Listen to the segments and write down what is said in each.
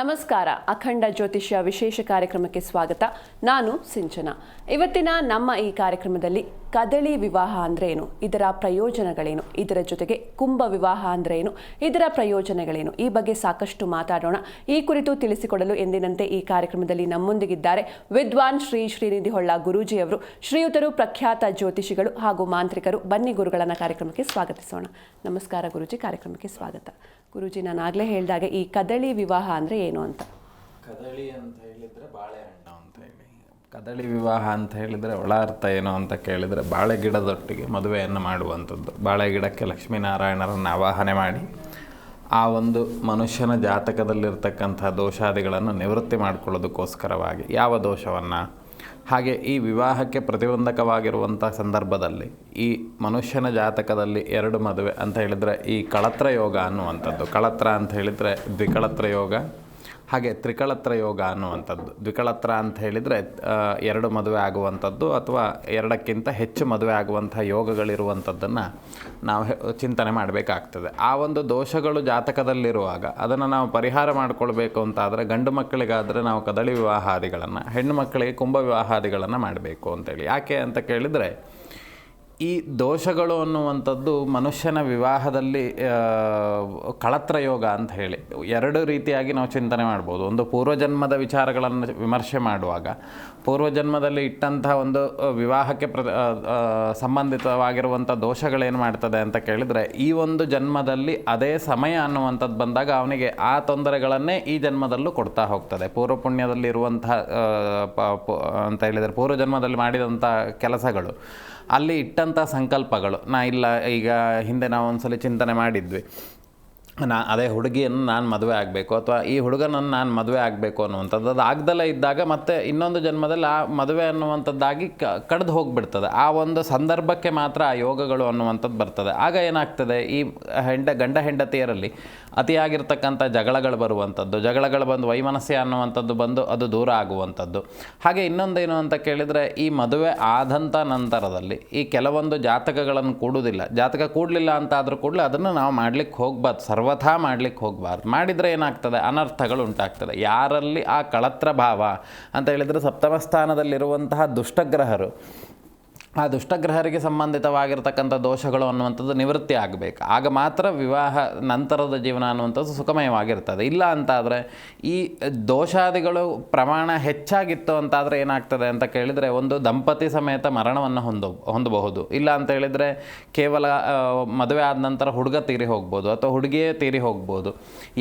ನಮಸ್ಕಾರ. ಅಖಂಡ ಜ್ಯೋತಿಷ್ಯ ವಿಶೇಷ ಕಾರ್ಯಕ್ರಮಕ್ಕೆ ಸ್ವಾಗತ. ನಾನು ಸಿಂಚನ. ಇವತ್ತಿನ ನಮ್ಮ ಈ ಕಾರ್ಯಕ್ರಮದಲ್ಲಿ ಕದಳಿ ವಿವಾಹ ಅಂದ್ರೆ ಏನು ಇದರ ಪ್ರಯೋಜನಗಳೇನು? ಇದರ ಜೊತೆಗೆ ಕುಂಭ ವಿವಾಹ ಅಂದ್ರೆ ಏನು ಇದರ ಪ್ರಯೋಜನಗಳೇನು? ಈ ಬಗ್ಗೆ ಸಾಕಷ್ಟು ಮಾತಾಡೋಣ. ಈ ಕುರಿತು ತಿಳಿಸಿಕೊಡಲು ಎಂದಿನಂತೆ ಈ ಕಾರ್ಯಕ್ರಮದಲ್ಲಿ ನಮ್ಮೊಂದಿಗಿದ್ದಾರೆ ವಿದ್ವಾನ್ ಶ್ರೀ ಶ್ರೀನಿಧಿ ಹೊಳ್ಳ ಗುರೂಜಿಯವರು. ಶ್ರೀಯುತರು ಪ್ರಖ್ಯಾತ ಜ್ಯೋತಿಷಿಗಳು ಹಾಗೂ ಮಾಂತ್ರಿಕರು. ಬನ್ನಿ ಗುರುಗಳನ್ನ ಕಾರ್ಯಕ್ರಮಕ್ಕೆ ಸ್ವಾಗತಿಸೋಣ. ನಮಸ್ಕಾರ ಗುರುಜಿ, ಕಾರ್ಯಕ್ರಮಕ್ಕೆ ಸ್ವಾಗತ. ಗುರುಜಿ, ನಾನು ಆಗಲೇ ಹೇಳಿದಾಗ ಈ ಕದಳಿ ವಿವಾಹ ಅಂದರೆ ಏನು ಅಂತ? ಕದಳಿ ಅಂತ ಹೇಳಿದರೆ ಬಾಳೆಹಣ್ಣು ಅಂತ ಹೇಳಿ. ಕದಳಿ ವಿವಾಹ ಅಂತ ಹೇಳಿದರೆ ಒಳ ಅರ್ಥ ಏನು ಅಂತ ಕೇಳಿದರೆ ಬಾಳೆ ಗಿಡದೊಟ್ಟಿಗೆ ಮದುವೆಯನ್ನು ಮಾಡುವಂಥದ್ದು. ಬಾಳೆ ಗಿಡಕ್ಕೆ ಲಕ್ಷ್ಮೀನಾರಾಯಣರನ್ನು ಆವಾಹನೆ ಮಾಡಿ ಆ ಒಂದು ಮನುಷ್ಯನ ಜಾತಕದಲ್ಲಿರ್ತಕ್ಕಂಥ ದೋಷಾದಿಗಳನ್ನು ನಿವೃತ್ತಿ ಮಾಡಿಕೊಳ್ಳೋದಕ್ಕೋಸ್ಕರವಾಗಿ ಯಾವ ದೋಷವನ್ನು? ಹಾಗೆ ಈ ವಿವಾಹಕ್ಕೆ ಪ್ರತಿಬಂಧಕವಾಗಿರುವಂಥ ಸಂದರ್ಭದಲ್ಲಿ ಈ ಮನುಷ್ಯನ ಜಾತಕದಲ್ಲಿ ಎರಡು ಮದುವೆ ಅಂತ ಹೇಳಿದರೆ ಈ ಕಳತ್ರ ಯೋಗ ಅನ್ನುವಂಥದ್ದು. ಕಳತ್ರ ಅಂತ ಹೇಳಿದರೆ ದ್ವಿಕಳತ್ರ ಯೋಗ ಹಾಗೆ ತ್ರಿಕಳತ್ರ ಯೋಗ ಅನ್ನುವಂಥದ್ದು. ದ್ವಿಕಳತ್ರ ಅಂತ ಹೇಳಿದರೆ ಎರಡು ಮದುವೆ ಆಗುವಂಥದ್ದು ಅಥವಾ ಎರಡಕ್ಕಿಂತ ಹೆಚ್ಚು ಮದುವೆ ಆಗುವಂಥ ಯೋಗಗಳಿರುವಂಥದ್ದನ್ನು ನಾವು ಚಿಂತನೆ ಮಾಡಬೇಕಾಗ್ತದೆ. ಆ ಒಂದು ದೋಷಗಳು ಜಾತಕದಲ್ಲಿರುವಾಗ ಅದನ್ನು ನಾವು ಪರಿಹಾರ ಮಾಡಿಕೊಳ್ಬೇಕು ಅಂತಾದರೆ ಗಂಡು ಮಕ್ಕಳಿಗಾದರೆ ನಾವು ಕದಳಿ ವಿವಾಹಾದಿಗಳನ್ನು, ಹೆಣ್ಣು ಮಕ್ಕಳಿಗೆ ಕುಂಭ ವಿವಾಹಾದಿಗಳನ್ನು ಮಾಡಬೇಕು ಅಂತೇಳಿ. ಯಾಕೆ ಅಂತ ಕೇಳಿದರೆ ಈ ದೋಷಗಳು ಅನ್ನುವಂಥದ್ದು ಮನುಷ್ಯನ ವಿವಾಹದಲ್ಲಿ ಕಳತ್ರ ಯೋಗ ಅಂತ ಹೇಳಿ. ಎರಡು ರೀತಿಯಾಗಿ ನಾವು ಚಿಂತನೆ ಮಾಡ್ಬೋದು. ಒಂದು ಪೂರ್ವಜನ್ಮದ ವಿಚಾರಗಳನ್ನು ವಿಮರ್ಶೆ ಮಾಡುವಾಗ, ಪೂರ್ವಜನ್ಮದಲ್ಲಿ ಇಟ್ಟಂತಹ ಒಂದು ವಿವಾಹಕ್ಕೆ ಪ್ರ ಸಂಬಂಧಿತವಾಗಿರುವಂಥ ದೋಷಗಳೇನು ಮಾಡ್ತದೆ ಅಂತ ಕೇಳಿದರೆ, ಈ ಒಂದು ಜನ್ಮದಲ್ಲಿ ಅದೇ ಸಮಯ ಅನ್ನುವಂಥದ್ದು ಬಂದಾಗ ಅವನಿಗೆ ಆ ತೊಂದರೆಗಳನ್ನೇ ಈ ಜನ್ಮದಲ್ಲೂ ಕೊಡ್ತಾ ಹೋಗ್ತದೆ. ಪೂರ್ವ ಪುಣ್ಯದಲ್ಲಿ ಇರುವಂತಹ ಅಂತ ಹೇಳಿದರೆ ಪೂರ್ವ ಜನ್ಮದಲ್ಲಿ ಮಾಡಿದಂಥ ಕೆಲಸಗಳು ಅಲ್ಲಿ ಇಟ್ಟಂಥ ಸಂಕಲ್ಪಗಳು. ನಾ ಇಲ್ಲ, ಈಗ ಹಿಂದೆ ನಾವು ಒಂದ್ಸಲ ಚಿಂತನೆ ಮಾಡಿದ್ವಿ. ನಾ, ಅದೇ ಹುಡುಗಿಯನ್ನು ನಾನು ಮದುವೆ ಆಗಬೇಕು ಅಥವಾ ಈ ಹುಡುಗನನ್ನು ನಾನು ಮದುವೆ ಆಗಬೇಕು ಅನ್ನುವಂಥದ್ದು. ಅದು ಆಗ್ದಲೇ ಇದ್ದಾಗ ಮತ್ತೆ ಇನ್ನೊಂದು ಜನ್ಮದಲ್ಲಿ ಆ ಮದುವೆ ಅನ್ನುವಂಥದ್ದಾಗಿ ಕ, ಕಡ್ದು ಹೋಗಿಬಿಡ್ತದೆ. ಆ ಒಂದು ಸಂದರ್ಭಕ್ಕೆ ಮಾತ್ರ ಆ ಯೋಗಗಳು ಅನ್ನುವಂಥದ್ದು ಬರ್ತದೆ. ಆಗ ಏನಾಗ್ತದೆ? ಈ ಹೆಂಡ, ಗಂಡ ಹೆಂಡತಿಯರಲ್ಲಿ ಅತಿಯಾಗಿರ್ತಕ್ಕಂಥ ಜಗಳಗಳು ಬರುವಂಥದ್ದು, ಜಗಳಗಳು ಬಂದು ವೈಮನಸ್ಯ ಅನ್ನುವಂಥದ್ದು ಬಂದು ಅದು ದೂರ ಆಗುವಂಥದ್ದು. ಹಾಗೆ ಇನ್ನೊಂದೇನು ಅಂತ ಕೇಳಿದರೆ, ಈ ಮದುವೆ ಆದಂಥ ನಂತರದಲ್ಲಿ ಈ ಕೆಲವೊಂದು ಜಾತಕಗಳನ್ನು ಕೂಡುವುದಿಲ್ಲ. ಜಾತಕ ಕೂಡಲಿಲ್ಲ ಅಂತ ಆದರೂ ಕೂಡಲೇ ಅದನ್ನು ನಾವು ಮಾಡ್ಲಿಕ್ಕೆ ಹೋಗ್ಬಾರ್ದು, ಸರ್ವಥಾ ಮಾಡ್ಲಿಕ್ಕೆ ಹೋಗಬಾರ್ದು. ಮಾಡಿದರೆ ಏನಾಗ್ತದೆ? ಅನರ್ಥಗಳು ಉಂಟಾಗ್ತದೆ. ಯಾರಲ್ಲಿ ಆ ಕಳತ್ರ ಭಾವ ಅಂತ ಹೇಳಿದರೆ ಸಪ್ತಮ ಸ್ಥಾನದಲ್ಲಿರುವಂತಹ ದುಷ್ಟಗ್ರಹರು ಆ ದುಷ್ಟಗ್ರಹರಿಗೆ ಸಂಬಂಧಿತವಾಗಿರ್ತಕ್ಕಂಥ ದೋಷಗಳು ಅನ್ನುವಂಥದ್ದು ನಿವೃತ್ತಿ ಆಗಬೇಕು. ಆಗ ಮಾತ್ರ ವಿವಾಹ ನಂತರದ ಜೀವನ ಅನ್ನುವಂಥದ್ದು ಸುಖಮಯವಾಗಿರ್ತದೆ. ಇಲ್ಲ ಅಂತಾದರೆ ಈ ದೋಷಾದಿಗಳು ಪ್ರಮಾಣ ಹೆಚ್ಚಾಗಿತ್ತು ಅಂತಾದರೆ ಏನಾಗ್ತದೆ ಅಂತ ಕೇಳಿದರೆ ಒಂದು ದಂಪತಿ ಸಮೇತ ಮರಣವನ್ನು ಹೊಂದ ಹೊಂದಬಹುದು. ಇಲ್ಲ ಅಂತ ಹೇಳಿದರೆ ಕೇವಲ ಮದುವೆ ಆದ ನಂತರ ಹುಡುಗ ತೀರಿ ಹೋಗ್ಬೋದು ಅಥವಾ ಹುಡುಗಿಯೇ ತೀರಿ ಹೋಗ್ಬೋದು.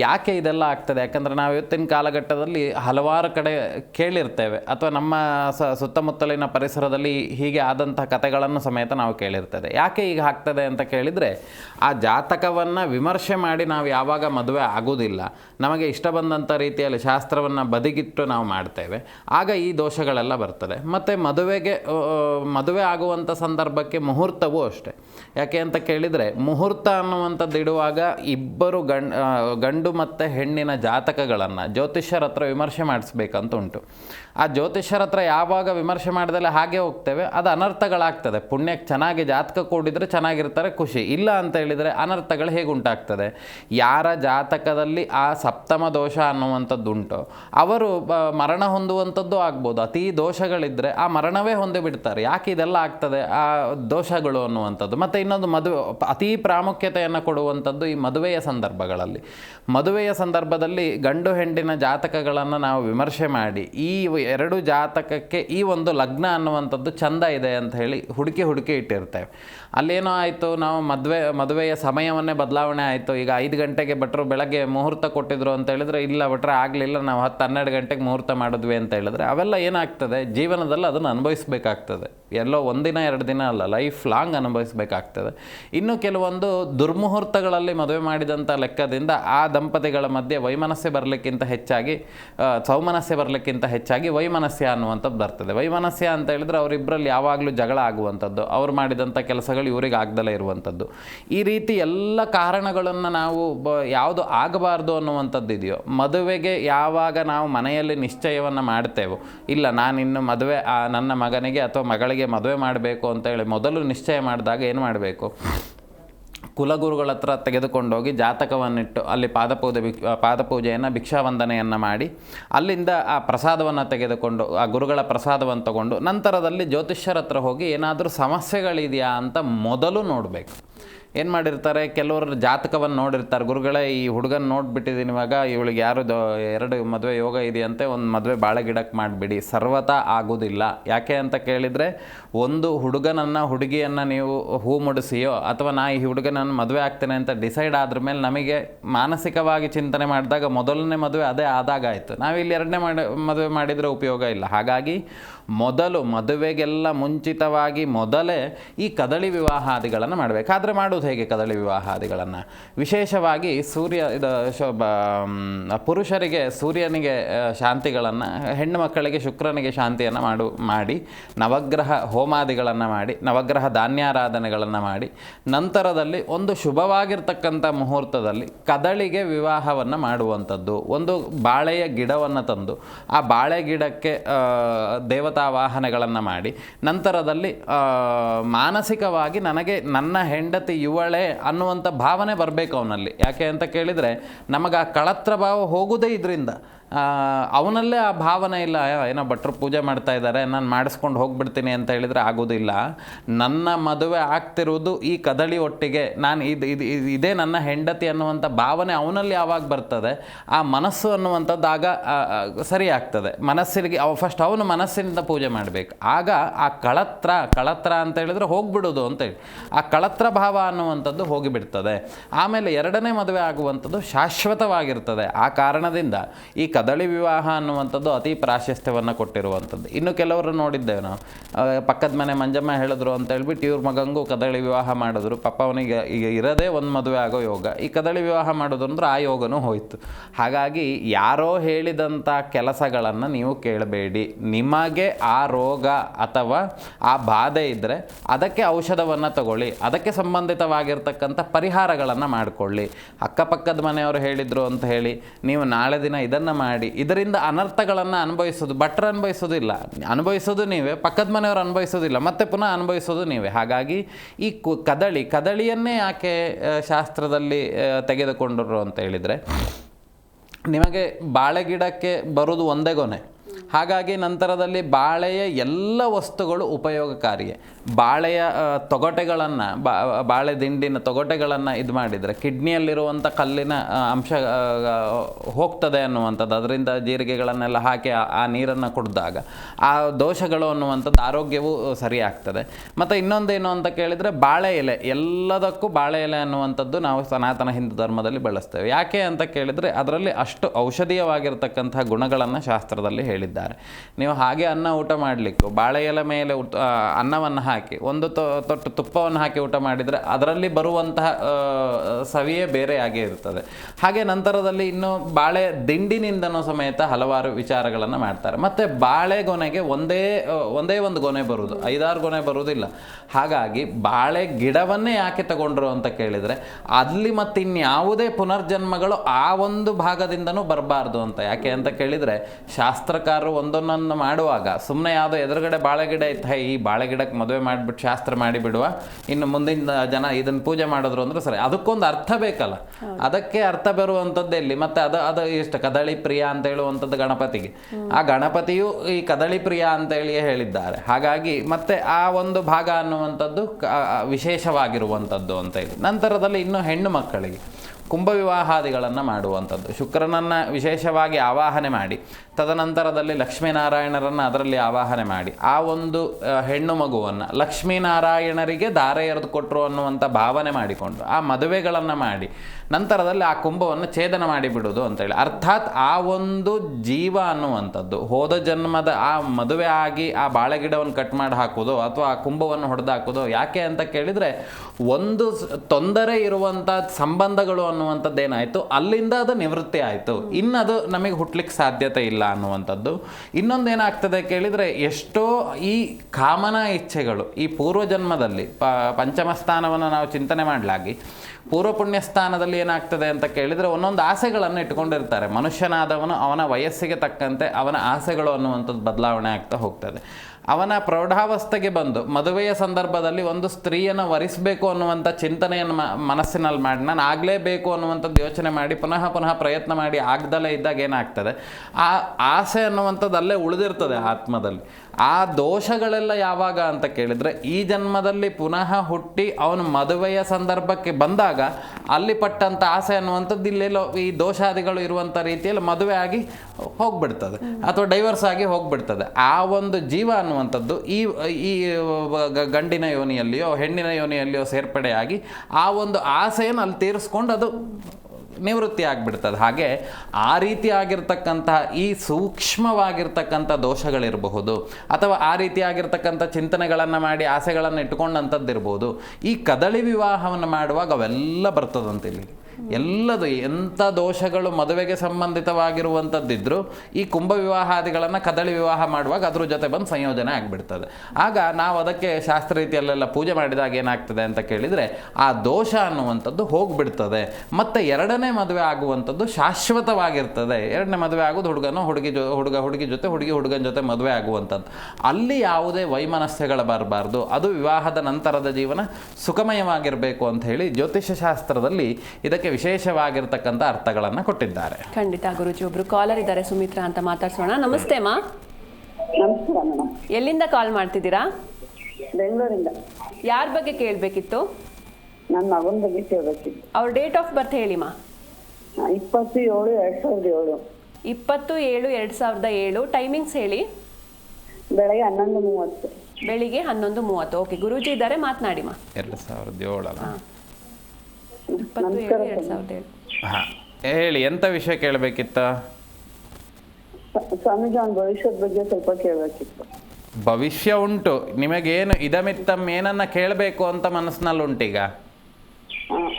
ಯಾಕೆ ಇದೆಲ್ಲ ಆಗ್ತದೆ? ಯಾಕಂದರೆ ನಾವು ಇವತ್ತಿನ ಕಾಲಘಟ್ಟದಲ್ಲಿ ಹಲವಾರು ಕಡೆ ಕೇಳಿರ್ತೇವೆ. ಅಥವಾ ನಮ್ಮ ಸುತ್ತಮುತ್ತಲಿನ ಪರಿಸರದಲ್ಲಿ ಹೀಗೆ ಆದಂಥ ಕಥೆಗಳನ್ನು ಸಮೇತ ನಾವು ಕೇಳಿರ್ತದೆ ಯಾಕೆ ಈಗ ಆಗ್ತದೆ ಅಂತ ಕೇಳಿದರೆ, ಆ ಜಾತಕವನ್ನು ವಿಮರ್ಶೆ ಮಾಡಿ ನಾವು ಯಾವಾಗ ಮದುವೆ ಆಗೋದಿಲ್ಲ. ನಮಗೆ ಇಷ್ಟ ಬಂದಂಥ ರೀತಿಯಲ್ಲಿ ಶಾಸ್ತ್ರವನ್ನು ಬದಿಗಿಟ್ಟು ನಾವು ಮಾಡ್ತೇವೆ. ಆಗ ಈ ದೋಷಗಳೆಲ್ಲ ಬರ್ತದೆ. ಮತ್ತು ಮದುವೆಗೆ ಮದುವೆ ಆಗುವಂಥ ಸಂದರ್ಭಕ್ಕೆ ಮುಹೂರ್ತವೂ ಅಷ್ಟೇ. ಯಾಕೆ ಅಂತ ಕೇಳಿದರೆ, ಮುಹೂರ್ತ ಅನ್ನುವಂಥದ್ದು ಇಡುವಾಗ ಇಬ್ಬರು ಗಂಡ್ ಗಂಡು ಮತ್ತು ಹೆಣ್ಣಿನ ಜಾತಕಗಳನ್ನು ಜ್ಯೋತಿಷ್ಯರ ಹತ್ರ ವಿಮರ್ಶೆ ಮಾಡಿಸ್ಬೇಕಂತ ಉಂಟು. ಆ ಜ್ಯೋತಿಷ್ಯರ ಹತ್ರ ಯಾವಾಗ ವಿಮರ್ಶೆ ಮಾಡಿದಲ್ಲಿ ಹಾಗೆ ಹೋಗ್ತೇವೆ. ಅದು ಅನರ್ಥಗಳಾಗ್ತದೆ. ಪುಣ್ಯಕ್ಕೆ ಚೆನ್ನಾಗಿ ಜಾತಕ ಕೂಡಿದರೆ ಚೆನ್ನಾಗಿರ್ತಾರೆ, ಖುಷಿ. ಇಲ್ಲ ಅಂತ ಹೇಳಿದರೆ ಅನರ್ಥಗಳು ಹೇಗೆ ಉಂಟಾಗ್ತದೆ? ಯಾರ ಜಾತಕದಲ್ಲಿ ಆ ಸಪ್ತಮ ದೋಷ ಅನ್ನುವಂಥದ್ದು ಉಂಟು ಅವರು ಮರಣ ಹೊಂದುವಂಥದ್ದು ಆಗ್ಬೋದು. ಅತಿ ದೋಷಗಳಿದ್ದರೆ ಆ ಮರಣವೇ ಹೊಂದಿಬಿಡ್ತಾರೆ. ಯಾಕೆ ಇದೆಲ್ಲ ಆಗ್ತದೆ? ಆ ದೋಷಗಳು ಅನ್ನುವಂಥದ್ದು. ಮತ್ತು ಇನ್ನೊಂದು ಮದುವೆ, ಅತಿ ಪ್ರಾಮುಖ್ಯತೆಯನ್ನು ಕೊಡುವಂಥದ್ದು ಈ ಮದುವೆಯ ಸಂದರ್ಭಗಳಲ್ಲಿ. ಮದುವೆಯ ಸಂದರ್ಭದಲ್ಲಿ ಗಂಡು ಹೆಂಡಿನ ಜಾತಕಗಳನ್ನು ನಾವು ವಿಮರ್ಶೆ ಮಾಡಿ, ಈ ಎರಡು ಜಾತಕಕ್ಕೆ ಈ ಒಂದು ಲಗ್ನ ಅನ್ನುವಂಥದ್ದು ಚಂದ ಇದೆ ಅಂತ ಹೇಳಿ ಹುಡುಕಿ ಹುಡುಕಿ ಇಟ್ಟಿರ್ತೇವೆ. ಅಲ್ಲೇನೋ ಆಯಿತು, ನಾವು ಮದುವೆ, ಮದುವೆಯ ಸಮಯವನ್ನೇ ಬದಲಾವಣೆ ಆಯಿತು. ಈಗ ಐದು ಗಂಟೆಗೆ ಭಟ್ರು ಬೆಳಗ್ಗೆ ಮುಹೂರ್ತ ಕೊಟ್ಟಿದ್ರು ಅಂತ ಹೇಳಿದ್ರೆ, ಇಲ್ಲ ಭಟ್ರೆ, ಆಗಲಿಲ್ಲ, ನಾವು ಹತ್ತು ಹನ್ನೆರಡು ಗಂಟೆಗೆ ಮುಹೂರ್ತ ಮಾಡಿದ್ವಿ ಅಂತ ಹೇಳಿದ್ರೆ, ಅವೆಲ್ಲ ಏನಾಗ್ತದೆ? ಜೀವನದಲ್ಲಿ ಅದನ್ನು ಅನುಭವಿಸಬೇಕಾಗ್ತದೆ. ಎಲ್ಲೋ ಒಂದಿನ, ಎರಡು ದಿನ ಅಲ್ಲ, ಲೈಫ್ ಲಾಂಗ್ ಅನುಭವಿಸಬೇಕಾಗ್ತದೆ. ಇನ್ನು ಕೆಲವೊಂದು ದುರ್ಮುಹೂರ್ತಗಳಲ್ಲಿ ಮದುವೆ ಮಾಡಿದಂಥ ಲೆಕ್ಕದಿಂದ ಆ ದಂಪತಿಗಳ ಮಧ್ಯೆ ವೈಮನಸ್ಸೆ ಬರಲಿಕ್ಕಿಂತ ಹೆಚ್ಚಾಗಿ ಸೌಮನಸ್ಸೆ ಬರಲಿಕ್ಕಿಂತ ಹೆಚ್ಚಾಗಿ ವೈಮನಸ್ಯ ಅನ್ನುವಂಥದ್ದು ಬರ್ತದೆ. ವೈಮನಸ್ಯ ಅಂತ ಹೇಳಿದ್ರೆ ಅವರಿಬ್ಬರಲ್ಲಿ ಯಾವಾಗಲೂ ಜಗಳ ಆಗುವಂಥದ್ದು. ಅವ್ರು ಮಾಡಿದಂಥ ಕೆಲಸಗಳು ಇವರಿಗೆ ಆಗ್ದಲೇ ಇರುವಂಥದ್ದು. ಈ ರೀತಿ ಎಲ್ಲ ಕಾರಣಗಳನ್ನು ನಾವು ಬ ಯಾವುದು ಆಗಬಾರ್ದು ಅನ್ನುವಂಥದ್ದು ಇದೆಯೋ, ಮದುವೆಗೆ ಯಾವಾಗ ನಾವು ಮನೆಯಲ್ಲಿ ನಿಶ್ಚಯವನ್ನು ಮಾಡ್ತೇವೋ, ಇಲ್ಲ ನಾನು ಇನ್ನು ಮದುವೆ, ಆ, ನನ್ನ ಮಗನಿಗೆ ಅಥವಾ ಮಗಳಿಗೆ ಮದುವೆ ಮಾಡಬೇಕು ಅಂತೇಳಿ ಮೊದಲು ನಿಶ್ಚಯ ಮಾಡಿದಾಗ ಏನು ಮಾಡಬೇಕು? ಕುಲಗುರುಗಳ ಹತ್ರ ತೆಗೆದುಕೊಂಡೋಗಿ ಜಾತಕವನ್ನಿಟ್ಟು ಅಲ್ಲಿ ಪಾದಪೂಜೆ ಭಿಕ್ ಪಾದಪೂಜೆಯನ್ನು, ಭಿಕ್ಷಾವಂದನೆಯನ್ನು ಮಾಡಿ ಅಲ್ಲಿಂದ ಆ ಪ್ರಸಾದವನ್ನು ತೆಗೆದುಕೊಂಡು, ಆ ಗುರುಗಳ ಪ್ರಸಾದವನ್ನು ತಗೊಂಡು ನಂತರದಲ್ಲಿ ಜ್ಯೋತಿಷ್ಯರ ಹತ್ರ ಹೋಗಿ ಏನಾದರೂ ಸಮಸ್ಯೆಗಳಿದೆಯಾ ಅಂತ ಮೊದಲು ನೋಡಬೇಕು. ಏನು ಮಾಡಿರ್ತಾರೆ? ಕೆಲವರು ಜಾತಕವನ್ನು ನೋಡಿರ್ತಾರೆ. ಗುರುಗಳೇ, ಈ ಹುಡುಗನ ನೋಡಿಬಿಟ್ಟಿದ್ದೀನಿ ಇವಾಗ, ಇವಳಿಗೆ ಯಾರು ಎರಡು ಮದುವೆ ಯೋಗ ಇದೆಯಂತೆ, ಒಂದು ಮದುವೆ ಬಾಳೆ ಗಿಡಕ್ಕೆ ಮಾಡಿಬಿಡಿ. ಸರ್ವತ ಆಗೋದಿಲ್ಲ. ಯಾಕೆ ಅಂತ ಕೇಳಿದರೆ, ಒಂದು ಹುಡುಗನನ್ನು, ಹುಡುಗಿಯನ್ನು ನೀವು ಹೂ ಮುಡಿಸಿಯೋ, ಅಥವಾ ನಾ ಈ ಹುಡುಗನನ್ನು ಮದುವೆ ಆಗ್ತೇನೆ ಅಂತ ಡಿಸೈಡ್ ಆದ್ರ ಮೇಲೆ ನಮಗೆ ಮಾನಸಿಕವಾಗಿ ಚಿಂತನೆ ಮಾಡಿದಾಗ ಮೊದಲನೇ ಮದುವೆ ಅದೇ ಆದಾಗ ಆಯಿತು. ನಾವಿಲ್ಲಿ ಎರಡನೇ ಮಾಡ, ಮದುವೆ ಮಾಡಿದರೆ ಉಪಯೋಗ ಇಲ್ಲ. ಹಾಗಾಗಿ ಮೊದಲು ಮದುವೆಗೆಲ್ಲ ಮುಂಚಿತವಾಗಿ ಮೊದಲೇ ಈ ಕದಳಿ ವಿವಾಹಾದಿಗಳನ್ನು ಮಾಡಬೇಕಾದ್ರೆ ಮಾಡೋದು ಹೇಗೆ ಕದಳಿ ವಿವಾಹಾದಿಗಳನ್ನು. ವಿಶೇಷವಾಗಿ ಸೂರ್ಯ, ಇದು ಪುರುಷರಿಗೆ ಸೂರ್ಯನಿಗೆ ಶಾಂತಿಗಳನ್ನು, ಹೆಣ್ಣು ಮಕ್ಕಳಿಗೆ ಶುಕ್ರನಿಗೆ ಶಾಂತಿಯನ್ನು ಮಾಡು, ಮಾಡಿ, ನವಗ್ರಹ ಹೋಮಾದಿಗಳನ್ನು ಮಾಡಿ, ನವಗ್ರಹ ಧಾನ್ಯಾರಾಧನೆಗಳನ್ನು ಮಾಡಿ, ನಂತರದಲ್ಲಿ ಒಂದು ಶುಭವಾಗಿರ್ತಕ್ಕಂಥ ಮುಹೂರ್ತದಲ್ಲಿ ಕದಳಿಗೆ ವಿವಾಹವನ್ನು ಮಾಡುವಂಥದ್ದು. ಒಂದು ಬಾಳೆಯ ಗಿಡವನ್ನು ತಂದು, ಆ ಬಾಳೆ ಗಿಡಕ್ಕೆ ದೇವತಾ ವಾಹನಗಳನ್ನು ಮಾಡಿ, ನಂತರದಲ್ಲಿ ಮಾನಸಿಕವಾಗಿ ನನಗೆ ನನ್ನ ಹೆಂಡತಿ ಇವಳೇ ಅನ್ನುವಂಥ ಭಾವನೆ ಬರಬೇಕು ಅವನಲ್ಲಿ. ಯಾಕೆ ಅಂತ ಕೇಳಿದರೆ ನಮಗೆ ಆ ಕಳತ್ರ ಭಾವ ಹೋಗುವುದೇ ಇದರಿಂದ. ಅವನಲ್ಲೇ ಆ ಭಾವನೆ ಇಲ್ಲ ಏನೋ ಭಟ್ರು ಪೂಜೆ ಮಾಡ್ತಾ ಇದ್ದಾರೆ ನಾನು ಮಾಡಿಸ್ಕೊಂಡು ಹೋಗ್ಬಿಡ್ತೀನಿ ಅಂತ ಹೇಳಿದರೆ ಆಗೋದಿಲ್ಲ. ನನ್ನ ಮದುವೆ ಆಗ್ತಿರೋದು ಈ ಕದಳಿ ಒಟ್ಟಿಗೆ. ನಾನು ಇದು ಇದು, ಇದು- ನನ್ನ ಹೆಂಡತಿ ಅನ್ನುವಂಥ ಭಾವನೆ ಅವನಲ್ಲಿ ಯಾವಾಗ ಬರ್ತದೆ, ಆ ಮನಸ್ಸು ಅನ್ನುವಂಥದ್ದು ಆಗ ಸರಿ ಆಗ್ತದೆ. ಮನಸ್ಸಿಗೆ, ಅವ ಫಸ್ಟ್ ಅವನು ಮನಸ್ಸಿನಿಂದ ಪೂಜೆ ಮಾಡಬೇಕು. ಆಗ ಆ ಕಳತ್ರ ಕಳತ್ರ ಅಂತ ಹೇಳಿದರೆ ಹೋಗ್ಬಿಡೋದು ಅಂತೇಳಿ ಆ ಕಳತ್ರ ಭಾವ ಅನ್ನುವಂಥದ್ದು ಹೋಗಿಬಿಡ್ತದೆ. ಆಮೇಲೆ ಎರಡನೇ ಮದುವೆ ಆಗುವಂಥದ್ದು ಶಾಶ್ವತವಾಗಿರ್ತದೆ. ಆ ಕಾರಣದಿಂದ ಈ ಕದಳಿ ವಿವಾಹ ಅನ್ನುವಂಥದ್ದು ಅತಿ ಪ್ರಾಶಸ್ತ್ಯವನ್ನು ಕೊಟ್ಟಿರುವಂಥದ್ದು. ಇನ್ನು ಕೆಲವರು ನೋಡಿದ್ದೇವೆ ನಾವು. ಪಕ್ಕದ ಮನೆ ಮಂಜಮ್ಮ ಹೇಳಿದ್ರು ಅಂತ ಹೇಳ್ಬಿಟ್ಟು ಇವ್ರ ಮಗಂಗೂ ಕದಳಿ ವಿವಾಹ ಮಾಡಿದ್ರು. ಪಪ್ಪ ಅವನಿಗೆ ಈಗ ಇರದೇ ಒಂದು ಮದುವೆ ಆಗೋ ಯೋಗ. ಈ ಕದಳಿ ವಿವಾಹ ಮಾಡೋದು ಅಂದ್ರೆ ಆ ಯೋಗನೂ ಹೋಯ್ತು. ಹಾಗಾಗಿ ಯಾರೋ ಹೇಳಿದಂಥ ಕೆಲಸಗಳನ್ನು ನೀವು ಕೇಳಬೇಡಿ. ನಿಮಗೆ ಆ ರೋಗ ಅಥವಾ ಆ ಬಾಧೆ ಇದ್ದರೆ ಅದಕ್ಕೆ ಔಷಧವನ್ನು ತಗೊಳ್ಳಿ. ಅದಕ್ಕೆ ಸಂಬಂಧಿತವಾಗಿರ್ತಕ್ಕಂಥ ಪರಿಹಾರಗಳನ್ನು ಮಾಡಿಕೊಳ್ಳಿ. ಅಕ್ಕಪಕ್ಕದ ಮನೆಯವರು ಹೇಳಿದರು ಅಂತ ಹೇಳಿ ನೀವು ನಾಳೆ ದಿನ ಇದನ್ನು ಮಾಡಿ ಇದರಿಂದ ಅನರ್ಥಗಳನ್ನು ಅನುಭವಿಸೋದು, ಭಟ್ರು ಅನುಭವಿಸೋದಿಲ್ಲ ಅನುಭವಿಸೋದು ನೀವೇ, ಪಕ್ಕದ ಮನೆಯವರು ಅನುಭವಿಸೋದಿಲ್ಲ, ಮತ್ತೆ ಪುನಃ ಅನುಭವಿಸೋದು ನೀವೇ. ಹಾಗಾಗಿ ಈ ಕು, ಕದಳಿ, ಕದಳಿಯನ್ನೇ ಯಾಕೆ ಶಾಸ್ತ್ರದಲ್ಲಿ ತೆಗೆದುಕೊಂಡರು ಅಂತ ಹೇಳಿದರೆ, ನಿಮಗೆ ಬಾಳೆ ಗಿಡಕ್ಕೆ ಬರೋದು ಒಂದೇ ಗೊನೆ. ಹಾಗಾಗಿ ನಂತರದಲ್ಲಿ ಬಾಳೆಯ ಎಲ್ಲ ವಸ್ತುಗಳು ಉಪಯೋಗಕಾರಿಯೇ. ಬಾಳೆಯ ತೊಗಟೆಗಳನ್ನು ಬಾಳೆ ದಿಂಡಿನ ತೊಗಟೆಗಳನ್ನು ಇದು ಮಾಡಿದರೆ ಕಿಡ್ನಿಯಲ್ಲಿರುವಂಥ ಕಲ್ಲಿನ ಅಂಶ ಹೋಗ್ತದೆ ಅನ್ನುವಂಥದ್ದು. ಅದರಿಂದ ಜೀರಿಗೆಗಳನ್ನೆಲ್ಲ ಹಾಕಿ ಆ- ನೀರನ್ನು ಕುಡಿದಾಗ ಆ ದೋಷಗಳು ಅನ್ನುವಂಥದ್ದು ಆರೋಗ್ಯವು ಸರಿಯಾಗ್ತದೆ. ಮತ್ತು ಇನ್ನೊಂದೇನು ಅಂತ ಕೇಳಿದರೆ ಬಾಳೆ ಎಲೆ, ಎಲ್ಲದಕ್ಕೂ ಬಾಳೆ ಎಲೆ ಅನ್ನುವಂಥದ್ದು ನಾವು ಸನಾತನ ಹಿಂದೂ ಧರ್ಮದಲ್ಲಿ ಬಳಸ್ತೇವೆ. ಯಾಕೆ ಅಂತ ಕೇಳಿದರೆ ಅದರಲ್ಲಿ ಅಷ್ಟು ಔಷಧೀಯವಾಗಿರ್ತಕ್ಕಂಥ ಗುಣಗಳನ್ನು ಶಾಸ್ತ್ರದಲ್ಲಿ ಹೇಳಿದ್ದಾರೆ. ನೀವು ಹಾಗೆ ಅನ್ನ ಊಟ ಮಾಡಲಿಕ್ಕೂ, ಬಾಳೆ ಎಲೆ ಮೇಲೆ ಅನ್ನವನ್ನು ಹಾಕಿ ಒಂದು ತೊ, ತೊಟ್ಟು ತುಪ್ಪವನ್ನು ಹಾಕಿ ಊಟ ಮಾಡಿದರೆ ಅದರಲ್ಲಿ ಬರುವಂತಹ ಸವಿಯೇ ಸವಿಯೇ ಆಗೇ ಇರ್ತದೆ. ಹಾಗೆ ನಂತರದಲ್ಲಿ ಇನ್ನು ಬಾಳೆ ದಿಂಡಿನಿಂದನೂ ಸಮೇತ ಹಲವಾರು ವಿಚಾರಗಳನ್ನು ಮಾಡ್ತಾರೆ. ಮತ್ತು ಬಾಳೆಗೊನೆಗೆ ಒಂದೇ ಒಂದೇ ಒಂದು ಗೊನೆ ಬರುವುದು, ಐದಾರು ಗೊನೆ ಬರುವುದಿಲ್ಲ. ಹಾಗಾಗಿ ಬಾಳೆ ಗಿಡವನ್ನೇ ಯಾಕೆ ತಗೊಂಡ್ರು ಅಂತ ಕೇಳಿದರೆ, ಅಲ್ಲಿ ಮತ್ತೆ ಇನ್ಯಾವುದೇ ಪುನರ್ಜನ್ಮಗಳು ಆ ಒಂದು ಭಾಗದಿಂದನೂ ಬರಬಾರ್ದು ಅಂತ. ಯಾಕೆ ಅಂತ ಕೇಳಿದರೆ, ಶಾಸ್ತ್ರಕಾರರು ಒಂದೊಂದನ್ನು ಮಾಡುವಾಗ ಸುಮ್ಮನೆ ಯಾವುದೋ ಎದುರುಗಡೆ ಬಾಳೆ ಗಿಡ ಇತ್ತು ಈ ಬಾಳೆ ಗಿಡಕ್ಕೆ ಮದುವೆ ಮಾಡಿಬಿಟ್ಟು ಶಾಸ್ತ್ರ ಮಾಡಿಬಿಡುವ ಇನ್ನು ಮುಂದಿನ ಜನ ಇದನ್ನು ಪೂಜೆ ಮಾಡಿದ್ರು ಅಂದ್ರೆ ಸರಿ ಅದಕ್ಕೊಂದು ಅರ್ಥ ಬೇಕಲ್ಲ. ಅದಕ್ಕೆ ಅರ್ಥ ಬರುವಂಥದ್ದು ಎಲ್ಲಿ? ಮತ್ತೆ ಅದು ಅದು ಇಷ್ಟ ಕದಳಿ ಪ್ರಿಯ ಅಂತ ಹೇಳುವಂಥದ್ದು ಗಣಪತಿಗೆ. ಆ ಗಣಪತಿಯು ಈ ಕದಳಿ ಪ್ರಿಯ ಅಂತ ಹೇಳಿಯೇ ಹೇಳಿದ್ದಾರೆ. ಹಾಗಾಗಿ ಮತ್ತೆ ಆ ಒಂದು ಭಾಗ ಅನ್ನುವಂಥದ್ದು ವಿಶೇಷವಾಗಿರುವಂಥದ್ದು ಅಂತ ಹೇಳಿ. ನಂತರದಲ್ಲಿ ಇನ್ನು ಹೆಣ್ಣು ಮಕ್ಕಳಿಗೆ. ಕುಂಭ ವಿವಾಹಾದಿಗಳನ್ನು ಮಾಡುವಂಥದ್ದು. ಶುಕ್ರನನ್ನು ವಿಶೇಷವಾಗಿ ಆವಾಹನೆ ಮಾಡಿ. ತದನಂತರದಲ್ಲಿ ಲಕ್ಷ್ಮೀನಾರಾಯಣರನ್ನು ಅದರಲ್ಲಿ ಆವಾಹನೆ ಮಾಡಿ. ಆ ಒಂದು ಹೆಣ್ಣು ಮಗುವನ್ನು ಲಕ್ಷ್ಮೀನಾರಾಯಣರಿಗೆ ದಾರೆ ಎರೆದು ಕೊಟ್ಟರು ಅನ್ನುವಂಥ ಭಾವನೆ ಮಾಡಿಕೊಂಡು ಆ ಮದುವೆಗಳನ್ನು ಮಾಡಿ. ನಂತರದಲ್ಲಿ ಆ ಕುಂಭವನ್ನು ಛೇದನ ಮಾಡಿಬಿಡೋದು ಅಂತೇಳಿ ಅರ್ಥಾತ್ ಆ ಒಂದು ಜೀವ ಅನ್ನುವಂಥದ್ದು, ಹೋದ ಜನ್ಮದ ಆ ಮದುವೆ ಆಗಿ ಆ ಬಾಳೆಗಿಡವನ್ನು ಕಟ್ ಮಾಡಿ ಹಾಕೋದು ಅಥವಾ ಆ ಕುಂಭವನ್ನು ಹೊಡೆದು ಹಾಕೋದು ಯಾಕೆ ಅಂತ ಕೇಳಿದರೆ, ಒಂದು ತೊಂದರೆ ಇರುವಂಥ ಸಂಬಂಧಗಳು ಅನ್ನುವಂಥದ್ದು ಏನಾಯಿತು ಅಲ್ಲಿಂದ ಅದು ನಿವೃತ್ತಿ ಆಯಿತು. ಇನ್ನದು ನಮಗೆ ಹುಟ್ಲಿಕ್ಕೆ ಸಾಧ್ಯತೆ ಇಲ್ಲ ಅನ್ನುವಂಥದ್ದು. ಇನ್ನೊಂದು ಏನಾಗ್ತದೆ ಕೇಳಿದರೆ, ಎಷ್ಟೋ ಈ ಕಾಮನ ಇಚ್ಛೆಗಳು ಈ ಪೂರ್ವಜನ್ಮದಲ್ಲಿ, ಪ, ಪಂಚಮಸ್ಥಾನವನ್ನು ನಾವು ಚಿಂತನೆ ಮಾಡಲಾಗಿ ಪೂರ್ವ ಪುಣ್ಯ ಸ್ಥಾನದಲ್ಲಿ ಏನಾಗ್ತದೆ ಅಂತ ಕೇಳಿದರೆ ಒಂದೊಂದು ಆಸೆಗಳನ್ನು ಇಟ್ಕೊಂಡಿರ್ತಾರೆ. ಮನುಷ್ಯನಾದವನು ಅವನ ವಯಸ್ಸಿಗೆ ತಕ್ಕಂತೆ ಅವನ ಆಸೆಗಳು ಅನ್ನುವಂಥದ್ದು ಬದಲಾವಣೆ ಆಗ್ತಾ ಹೋಗ್ತದೆ. ಅವನ ಪ್ರೌಢಾವಸ್ಥೆಗೆ ಬಂದು ಮದುವೆಯ ಸಂದರ್ಭದಲ್ಲಿ ಒಂದು ಸ್ತ್ರೀಯನ್ನು ವರಿಸಬೇಕು ಅನ್ನುವಂಥ ಚಿಂತನೆಯನ್ನು ಮ ಮನಸ್ಸಿನಲ್ಲಿ ಮಾಡಿ ನಾನು ಆಗಲೇಬೇಕು ಅನ್ನುವಂಥದ್ದು ಯೋಚನೆ ಮಾಡಿ ಪುನಃ ಪುನಃ ಪ್ರಯತ್ನ ಮಾಡಿ ಆಗ್ದಲೇ ಇದ್ದಾಗ ಏನಾಗ್ತದೆ? ಆ ಆಸೆ ಅನ್ನುವಂಥದ್ದು ಅಲ್ಲೇ ಉಳಿದಿರ್ತದೆ ಆತ್ಮದಲ್ಲಿ. ಆ ದೋಷಗಳೆಲ್ಲ ಯಾವಾಗ ಅಂತ ಕೇಳಿದರೆ ಈ ಜನ್ಮದಲ್ಲಿ ಪುನಃ ಹುಟ್ಟಿ ಅವನು ಮದುವೆಯ ಸಂದರ್ಭಕ್ಕೆ ಬಂದಾಗ ಅಲ್ಲಿ ಪಟ್ಟಂಥ ಆಸೆ ಅನ್ನುವಂಥದ್ದು ಇಲ್ಲೆಲ್ಲೋ ಈ ದೋಷಾದಿಗಳು ಇರುವಂಥ ರೀತಿಯಲ್ಲಿ ಮದುವೆ ಆಗಿ ಹೋಗ್ಬಿಡ್ತದೆ. ಅಥವಾ ಡೈವರ್ಸ್ ಆಗಿ ಹೋಗ್ಬಿಡ್ತದೆ. ಆ ಒಂದು ಜೀವ ಅನ್ನುವಂಥದ್ದು ಈ ಈ ಗಂಡಿನ ಯೋನಿಯಲ್ಲಿಯೋ, ಹೆಣ್ಣಿನ ಯೋನಿಯಲ್ಲಿಯೋ ಸೇರ್ಪಡೆಯಾಗಿ ಆ ಒಂದು ಆಸೆಯನ್ನು ಅಲ್ಲಿ ತೀರಿಸ್ಕೊಂಡು ಅದು ನಿವೃತ್ತಿ ಆಗಿಬಿಡ್ತದೆ. ಹಾಗೆ ಆ ರೀತಿ ಆಗಿರ್ತಕ್ಕಂತಹ ಈ ಸೂಕ್ಷ್ಮವಾಗಿರ್ತಕ್ಕಂಥ ದೋಷಗಳಿರಬಹುದು ಅಥವಾ ಆ ರೀತಿಯಾಗಿರ್ತಕ್ಕಂಥ ಚಿಂತನೆಗಳನ್ನು ಮಾಡಿ, ಆಸೆಗಳನ್ನು ಇಟ್ಕೊಂಡಂಥದ್ದಿರ್ಬೋದು. ಈ ಕದಳಿ ವಿವಾಹವನ್ನು ಮಾಡುವಾಗ ಅವೆಲ್ಲ ಬರ್ತದಂತೆ ಇಲ್ಲಿ ಎಲ್ಲದು ಎಂಥ ದೋಷಗಳು ಮದುವೆಗೆ ಸಂಬಂಧಿತವಾಗಿರುವಂಥದ್ದಿದ್ರೂ ಈ ಕುಂಭ ವಿವಾಹಾದಿಗಳನ್ನು ಕದಳಿ ವಿವಾಹ ಮಾಡುವಾಗ ಅದ್ರ ಜೊತೆ ಬಂದು ಸಂಯೋಜನೆ ಆಗಿಬಿಡ್ತದೆ. ಆಗ ನಾವು ಅದಕ್ಕೆ ಶಾಸ್ತ್ರ ರೀತಿಯಲ್ಲೆಲ್ಲ ಪೂಜೆ ಮಾಡಿದಾಗ ಏನಾಗ್ತದೆ ಅಂತ ಕೇಳಿದರೆ ಆ ದೋಷ ಅನ್ನುವಂಥದ್ದು ಹೋಗಿಬಿಡ್ತದೆ. ಮತ್ತು ಎರಡನೇ ಮದುವೆ ಆಗುವಂಥದ್ದು ಶಾಶ್ವತವಾಗಿರ್ತದೆ. ಎರಡನೇ ಮದುವೆ ಆಗೋದು ಹುಡುಗನೋ ಹುಡುಗಿ ಜೊ, ಹುಡುಗ, ಹುಡುಗಿ ಜೊತೆ, ಹುಡುಗಿ ಹುಡುಗನ ಜೊತೆ ಮದುವೆ ಆಗುವಂಥದ್ದು. ಅಲ್ಲಿ ಯಾವುದೇ ವೈಮನಸ್ಯಗಳು ಬರಬಾರ್ದು. ಅದು ವಿವಾಹದ ನಂತರದ ಜೀವನ ಸುಖಮಯವಾಗಿರಬೇಕು ಅಂತ ಹೇಳಿ ಜ್ಯೋತಿಷ್ಯ ಶಾಸ್ತ್ರದಲ್ಲಿ ಇದಕ್ಕೆ ವಿಶೇಷವಾಗಿರ್ತಕ್ಕಂಥ ಅರ್ಥಗಳನ್ನು ಕೊಟ್ಟಿದ್ದಾರೆ. ಖಂಡಿತ ಗುರುಜಿ ಒಬ್ರು ಕಾಲರ್ ಇದ್ದಾರೆ. ಸುಮಿತ್ರಾ ಅಂತ ಮಾತಾಡ್ಸೋಣ. ನಮಸ್ತೆ ಮಾ. ನಮಸ್ಕಾರ ಮೇಡಮ್. ಎಲ್ಲಿಂದ ಕಾಲ್ ಮಾಡ್ತಿದ್ದೀರಾ? ಬೆಂಗಳೂರಿಂದ. ಯಾರ ಬಗ್ಗೆ ಕೇಳಬೇಕಿತ್ತು? ನನ್ನ ಮಗನ ಬಗ್ಗೆ ಕೇಳಬೇಕಿತ್ತು. ಅವ್ರ ಡೇಟ್ ಆಫ್ ಬರ್ತ್ ಹೇಳಿ ಮಾ. ಇಪ್ಪತ್ತು ಏಳು ಎರಡ್ ಸಾವಿರದ ಏಳು. ಇಪ್ಪತ್ತು ಏಳು ಎರಡು ಸಾವಿರದ ಏಳು. ಟೈಮಿಂಗ್ಸ್ ಹೇಳಿ. ಬೆಳಗ್ಗೆ ಹನ್ನೊಂದು ಮೂವತ್ತು. ಬೆಳಿಗ್ಗೆ ಹನ್ನೊಂದು ಮೂವತ್ತು. ಓಕೆ ಗುರೂಜಿ ಇದ್ದಾರೆ ಮಾತನಾಡಿ ಮಾ. ಎರಡು ಸಾವಿರದ ಏಳಲ್ಲ. ಇಪ್ಪತ್ತು ಏಳು ಎರಡು ಸಾವಿರದ ಏಳು. ಹಾಂ. ಹೇಳಿ ಎಂತ ವಿಷಯ ಕೇಳಬೇಕಿತ್ತ? ಸ- ಸ್ವಾಮೀಜಿ ಅವ್ನ ಭವಿಷ್ಯದ ಬಗ್ಗೆ ಸ್ವಲ್ಪ ಕೇಳಬೇಕಿತ್ತು. ಭವಿಷ್ಯ ಉಂಟು. ನಿಮಗೇನು ಇದಮಿತ್ತಮ್ ಏನನ್ನ ಕೇಳಬೇಕು ಅಂತ ಮನಸ್ಸಿನಲ್ಲಿ ಉಂಟೀಗ?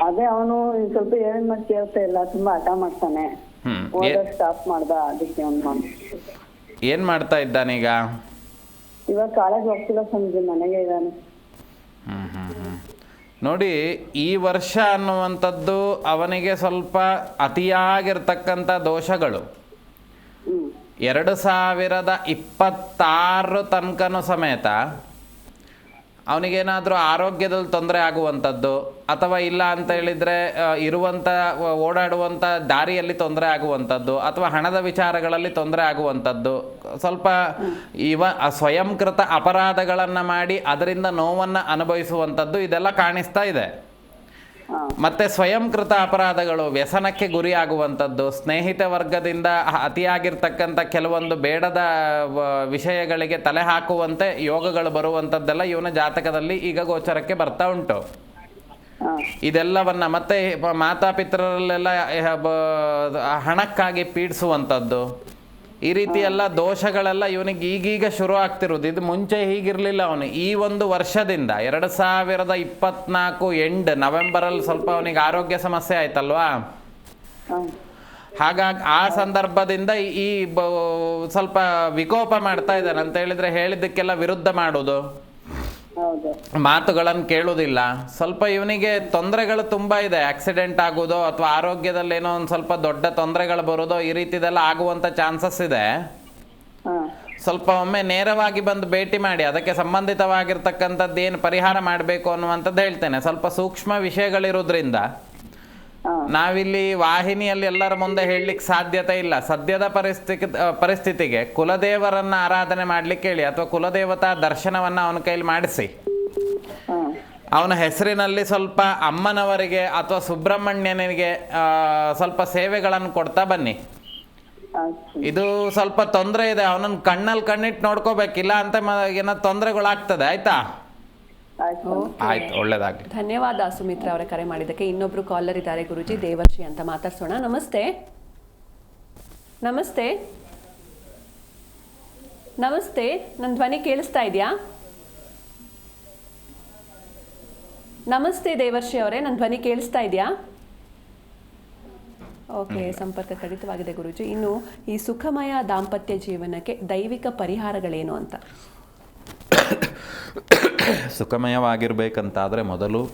ಅದೇ ಅವನು ಸ್ವಲ್ಪ ಏನೇನ್ ಮಾಡಿ ಕೇಳ್ತಾ ಇಲ್ಲ ತುಂಬಾ ಹಠ ಮಾಡ್ತಾನೆ. ಹ್ಮ್. ಸ್ಟಾಪ್ ಮಾಡ್ದ ಅದಕ್ಕೆ ಅವ್ನು ಏನು ಮಾಡ್ತಾ ಇದ್ದಾನೀಗ? ಇವಾಗ ಕಾಲೇಜ್ ಹೋಗ್ತಿಲ್ಲ ಸ್ವಾಮೀಜಿ ಮನೆಗೆ ಇದ್ದಾನೆ. ಹ್ಮ್, ಹ್ಮ್, ಹ್ಮ್. ನೋಡಿ ಈ ವರ್ಷ ಅನ್ನುವಂಥದ್ದು ಅವನಿಗೆ ಸ್ವಲ್ಪ ಅತಿಯಾಗಿರ್ತಕ್ಕಂಥ ದೋಷಗಳು. ಎರಡು ಸಾವಿರದ ಇಪ್ಪತ್ತಾರು ತನಕನೂ ಸಮೇತ ಅವನಿಗೇನಾದರೂ ಆರೋಗ್ಯದಲ್ಲಿ ತೊಂದರೆ ಆಗುವಂಥದ್ದು ಅಥವಾ ಇಲ್ಲ ಅಂತ ಹೇಳಿದರೆ ಇರುವಂಥ ಓಡಾಡುವಂಥ ದಾರಿಯಲ್ಲಿ ತೊಂದರೆ ಆಗುವಂಥದ್ದು ಅಥವಾ ಹಣದ ವಿಚಾರಗಳಲ್ಲಿ ತೊಂದರೆ ಆಗುವಂಥದ್ದು, ಸ್ವಲ್ಪ ಇವ ಸ್ವಯಂಕೃತ ಅಪರಾಧಗಳನ್ನು ಮಾಡಿ ಅದರಿಂದ ನೋವನ್ನು ಅನುಭವಿಸುವಂಥದ್ದು ಇದೆಲ್ಲ ಕಾಣಿಸ್ತಾ ಇದೆ. ಮತ್ತೆ ಸ್ವಯಂಕೃತ ಅಪರಾಧಗಳು ವ್ಯಸನಕ್ಕೆ ಗುರಿಯಾಗುವಂಥದ್ದು, ಸ್ನೇಹಿತ ವರ್ಗದಿಂದ ಅತಿಯಾಗಿರ್ತಕ್ಕಂಥ ಕೆಲವೊಂದು ಬೇಡದ ವಿಷಯಗಳಿಗೆ ತಲೆ ಹಾಕುವಂತೆ ಯೋಗಗಳು ಬರುವಂಥದ್ದೆಲ್ಲ ಇವನ ಜಾತಕದಲ್ಲಿ ಈಗ ಗೋಚರಕ್ಕೆ ಬರ್ತಾ ಉಂಟು. ಇದೆಲ್ಲವನ್ನ ಮತ್ತೆ ಮಾತಾಪಿತ್ರರಲ್ಲೆಲ್ಲ ಹಣಕ್ಕಾಗಿ ಪೀಡಿಸುವಂಥದ್ದು. ಈ ರೀತಿ ಎಲ್ಲ ದೋಷಗಳೆಲ್ಲ ಇವನಿಗೆ ಈಗೀಗ ಶುರು ಆಗ್ತಿರೋದು. ಇದು ಮುಂಚೆ ಹೀಗಿರಲಿಲ್ಲ ಅವನು. ಈ ಒಂದು ವರ್ಷದಿಂದ ಎರಡು ಸಾವಿರದ ಇಪ್ಪತ್ನಾಲ್ಕು ಎಂಡ್ ನವೆಂಬರಲ್ಲಿ ಸ್ವಲ್ಪ ಅವನಿಗೆ ಆರೋಗ್ಯ ಸಮಸ್ಯೆ ಆಯ್ತಲ್ವಾ? ಹಾಗಾಗಿ ಆ ಸಂದರ್ಭದಿಂದ ಈ- ಸ್ವಲ್ಪ ವಿಕೋಪ ಮಾಡ್ತಾ ಇದ್ದಾನೆ. ಅಂತ ಹೇಳಿದ್ರೆ ಹೇಳಿದ್ದಕ್ಕೆಲ್ಲ ವಿರುದ್ಧ ಮಾಡೋದು? ಮಾತುಗಳನ್ನು ಕೇಳುವುದಿಲ್ಲ. ಸ್ವಲ್ಪ ಇವನಿಗೆ ತೊಂದರೆಗಳು ತುಂಬಾ ಇದೆ. ಆಕ್ಸಿಡೆಂಟ್ ಆಗೋದು ಅಥವಾ ಆರೋಗ್ಯದಲ್ಲಿ ಏನೋ ಒಂದು ಸ್ವಲ್ಪ ದೊಡ್ಡ ತೊಂದರೆಗಳು ಬರೋದು ಈ ರೀತಿದೆಲ್ಲ ಆಗುವಂತ ಚಾನ್ಸಸ್ ಇದೆ. ಸ್ವಲ್ಪ ಒಮ್ಮೆ ನೇರವಾಗಿ ಬಂದು ಭೇಟಿ ಮಾಡಿ. ಅದಕ್ಕೆ ಸಂಬಂಧಿತವಾಗಿರ್ತಕ್ಕಂಥದ್ದು ಏನು ಪರಿಹಾರ ಮಾಡಬೇಕು ಅನ್ನುವಂಥದ್ದು ಹೇಳ್ತೇನೆ. ಸ್ವಲ್ಪ ಸೂಕ್ಷ್ಮ ವಿಷಯಗಳಿರೋದ್ರಿಂದ. ನಾವಿಲ್ಲಿ ವಾಹಿನಿಯಲ್ಲಿ ಎಲ್ಲರ ಮುಂದೆ ಹೇಳಲಿಕ್ಕೆ ಸಾಧ್ಯತೆ ಇಲ್ಲ. ಸದ್ಯದ ಪರಿಸ್ಥಿತಿ ಪರಿಸ್ಥಿತಿಗೆ ಕುಲದೇವರನ್ನ ಆರಾಧನೆ ಮಾಡ್ಲಿಕ್ಕೆ ಹೇಳಿ ಅಥವಾ ಕುಲದೇವತಾ ದರ್ಶನವನ್ನ ಅವನ ಕೈಲಿ ಮಾಡಿಸಿ. ಅವನ ಹೆಸರಿನಲ್ಲಿ ಸ್ವಲ್ಪ ಅಮ್ಮನವರಿಗೆ ಅಥವಾ ಸುಬ್ರಹ್ಮಣ್ಯನಿಗೆ ಆ, ಸ್ವಲ್ಪ ಸೇವೆಗಳನ್ನು ಕೊಡ್ತಾ ಬನ್ನಿ. ಇದು ಸ್ವಲ್ಪ ತೊಂದರೆ ಇದೆ. ಅವನನ್ನು ಕಣ್ಣಲ್ಲಿ ಕಣ್ಣಿಟ್ಟು ನೋಡ್ಕೋಬೇಕಿಲ್ಲ ಅಂತ ಏನೋ ತೊಂದರೆಗಳಾಗ್ತದೆ ಆಯ್ತು? ಆಯ್ತು. ಒಳ್ಳೇದಾಗ್ಲಿ. ಧನ್ಯವಾದ ಸುಮಿತ್ರಾ ಅವರ ಕರೆ ಮಾಡಿದ್ದಕ್ಕೆ. ಇನ್ನೊಬ್ರು ಕಾಲರ್ ಇದ್ದಾರೆ ಗುರುಜಿ ದೇವರ್ಷಿ ಅಂತ ಮಾತಾಡ್ಸೋಣ. ನಮಸ್ತೆ. ನಮಸ್ತೆ. ನಮಸ್ತೆ. ನನ್ನ ಧ್ವನಿ ಕೇಳಿಸ್ತಾ ಇದೆಯಾ? ನಮಸ್ತೆ ದೇವರ್ಷಿ ಅವರೇ ನನ್ನ ಧ್ವನಿ ಕೇಳಿಸ್ತಾ ಇದೆಯಾ? ಓಕೆ ಸಂಪರ್ಕ ಕಡಿತವಾಗಿದೆ ಗುರುಜಿ. ಇನ್ನು ಈ ಸುಖಮಯ ದಾಂಪತ್ಯ ಜೀವನಕ್ಕೆ ದೈವಿಕ ಪರಿಹಾರಗಳೇನು ಅಂತ? ಸುಖಮಯವಾಗಿರ್ಬೇಕಂತಾದರೆ ಮೊದಲು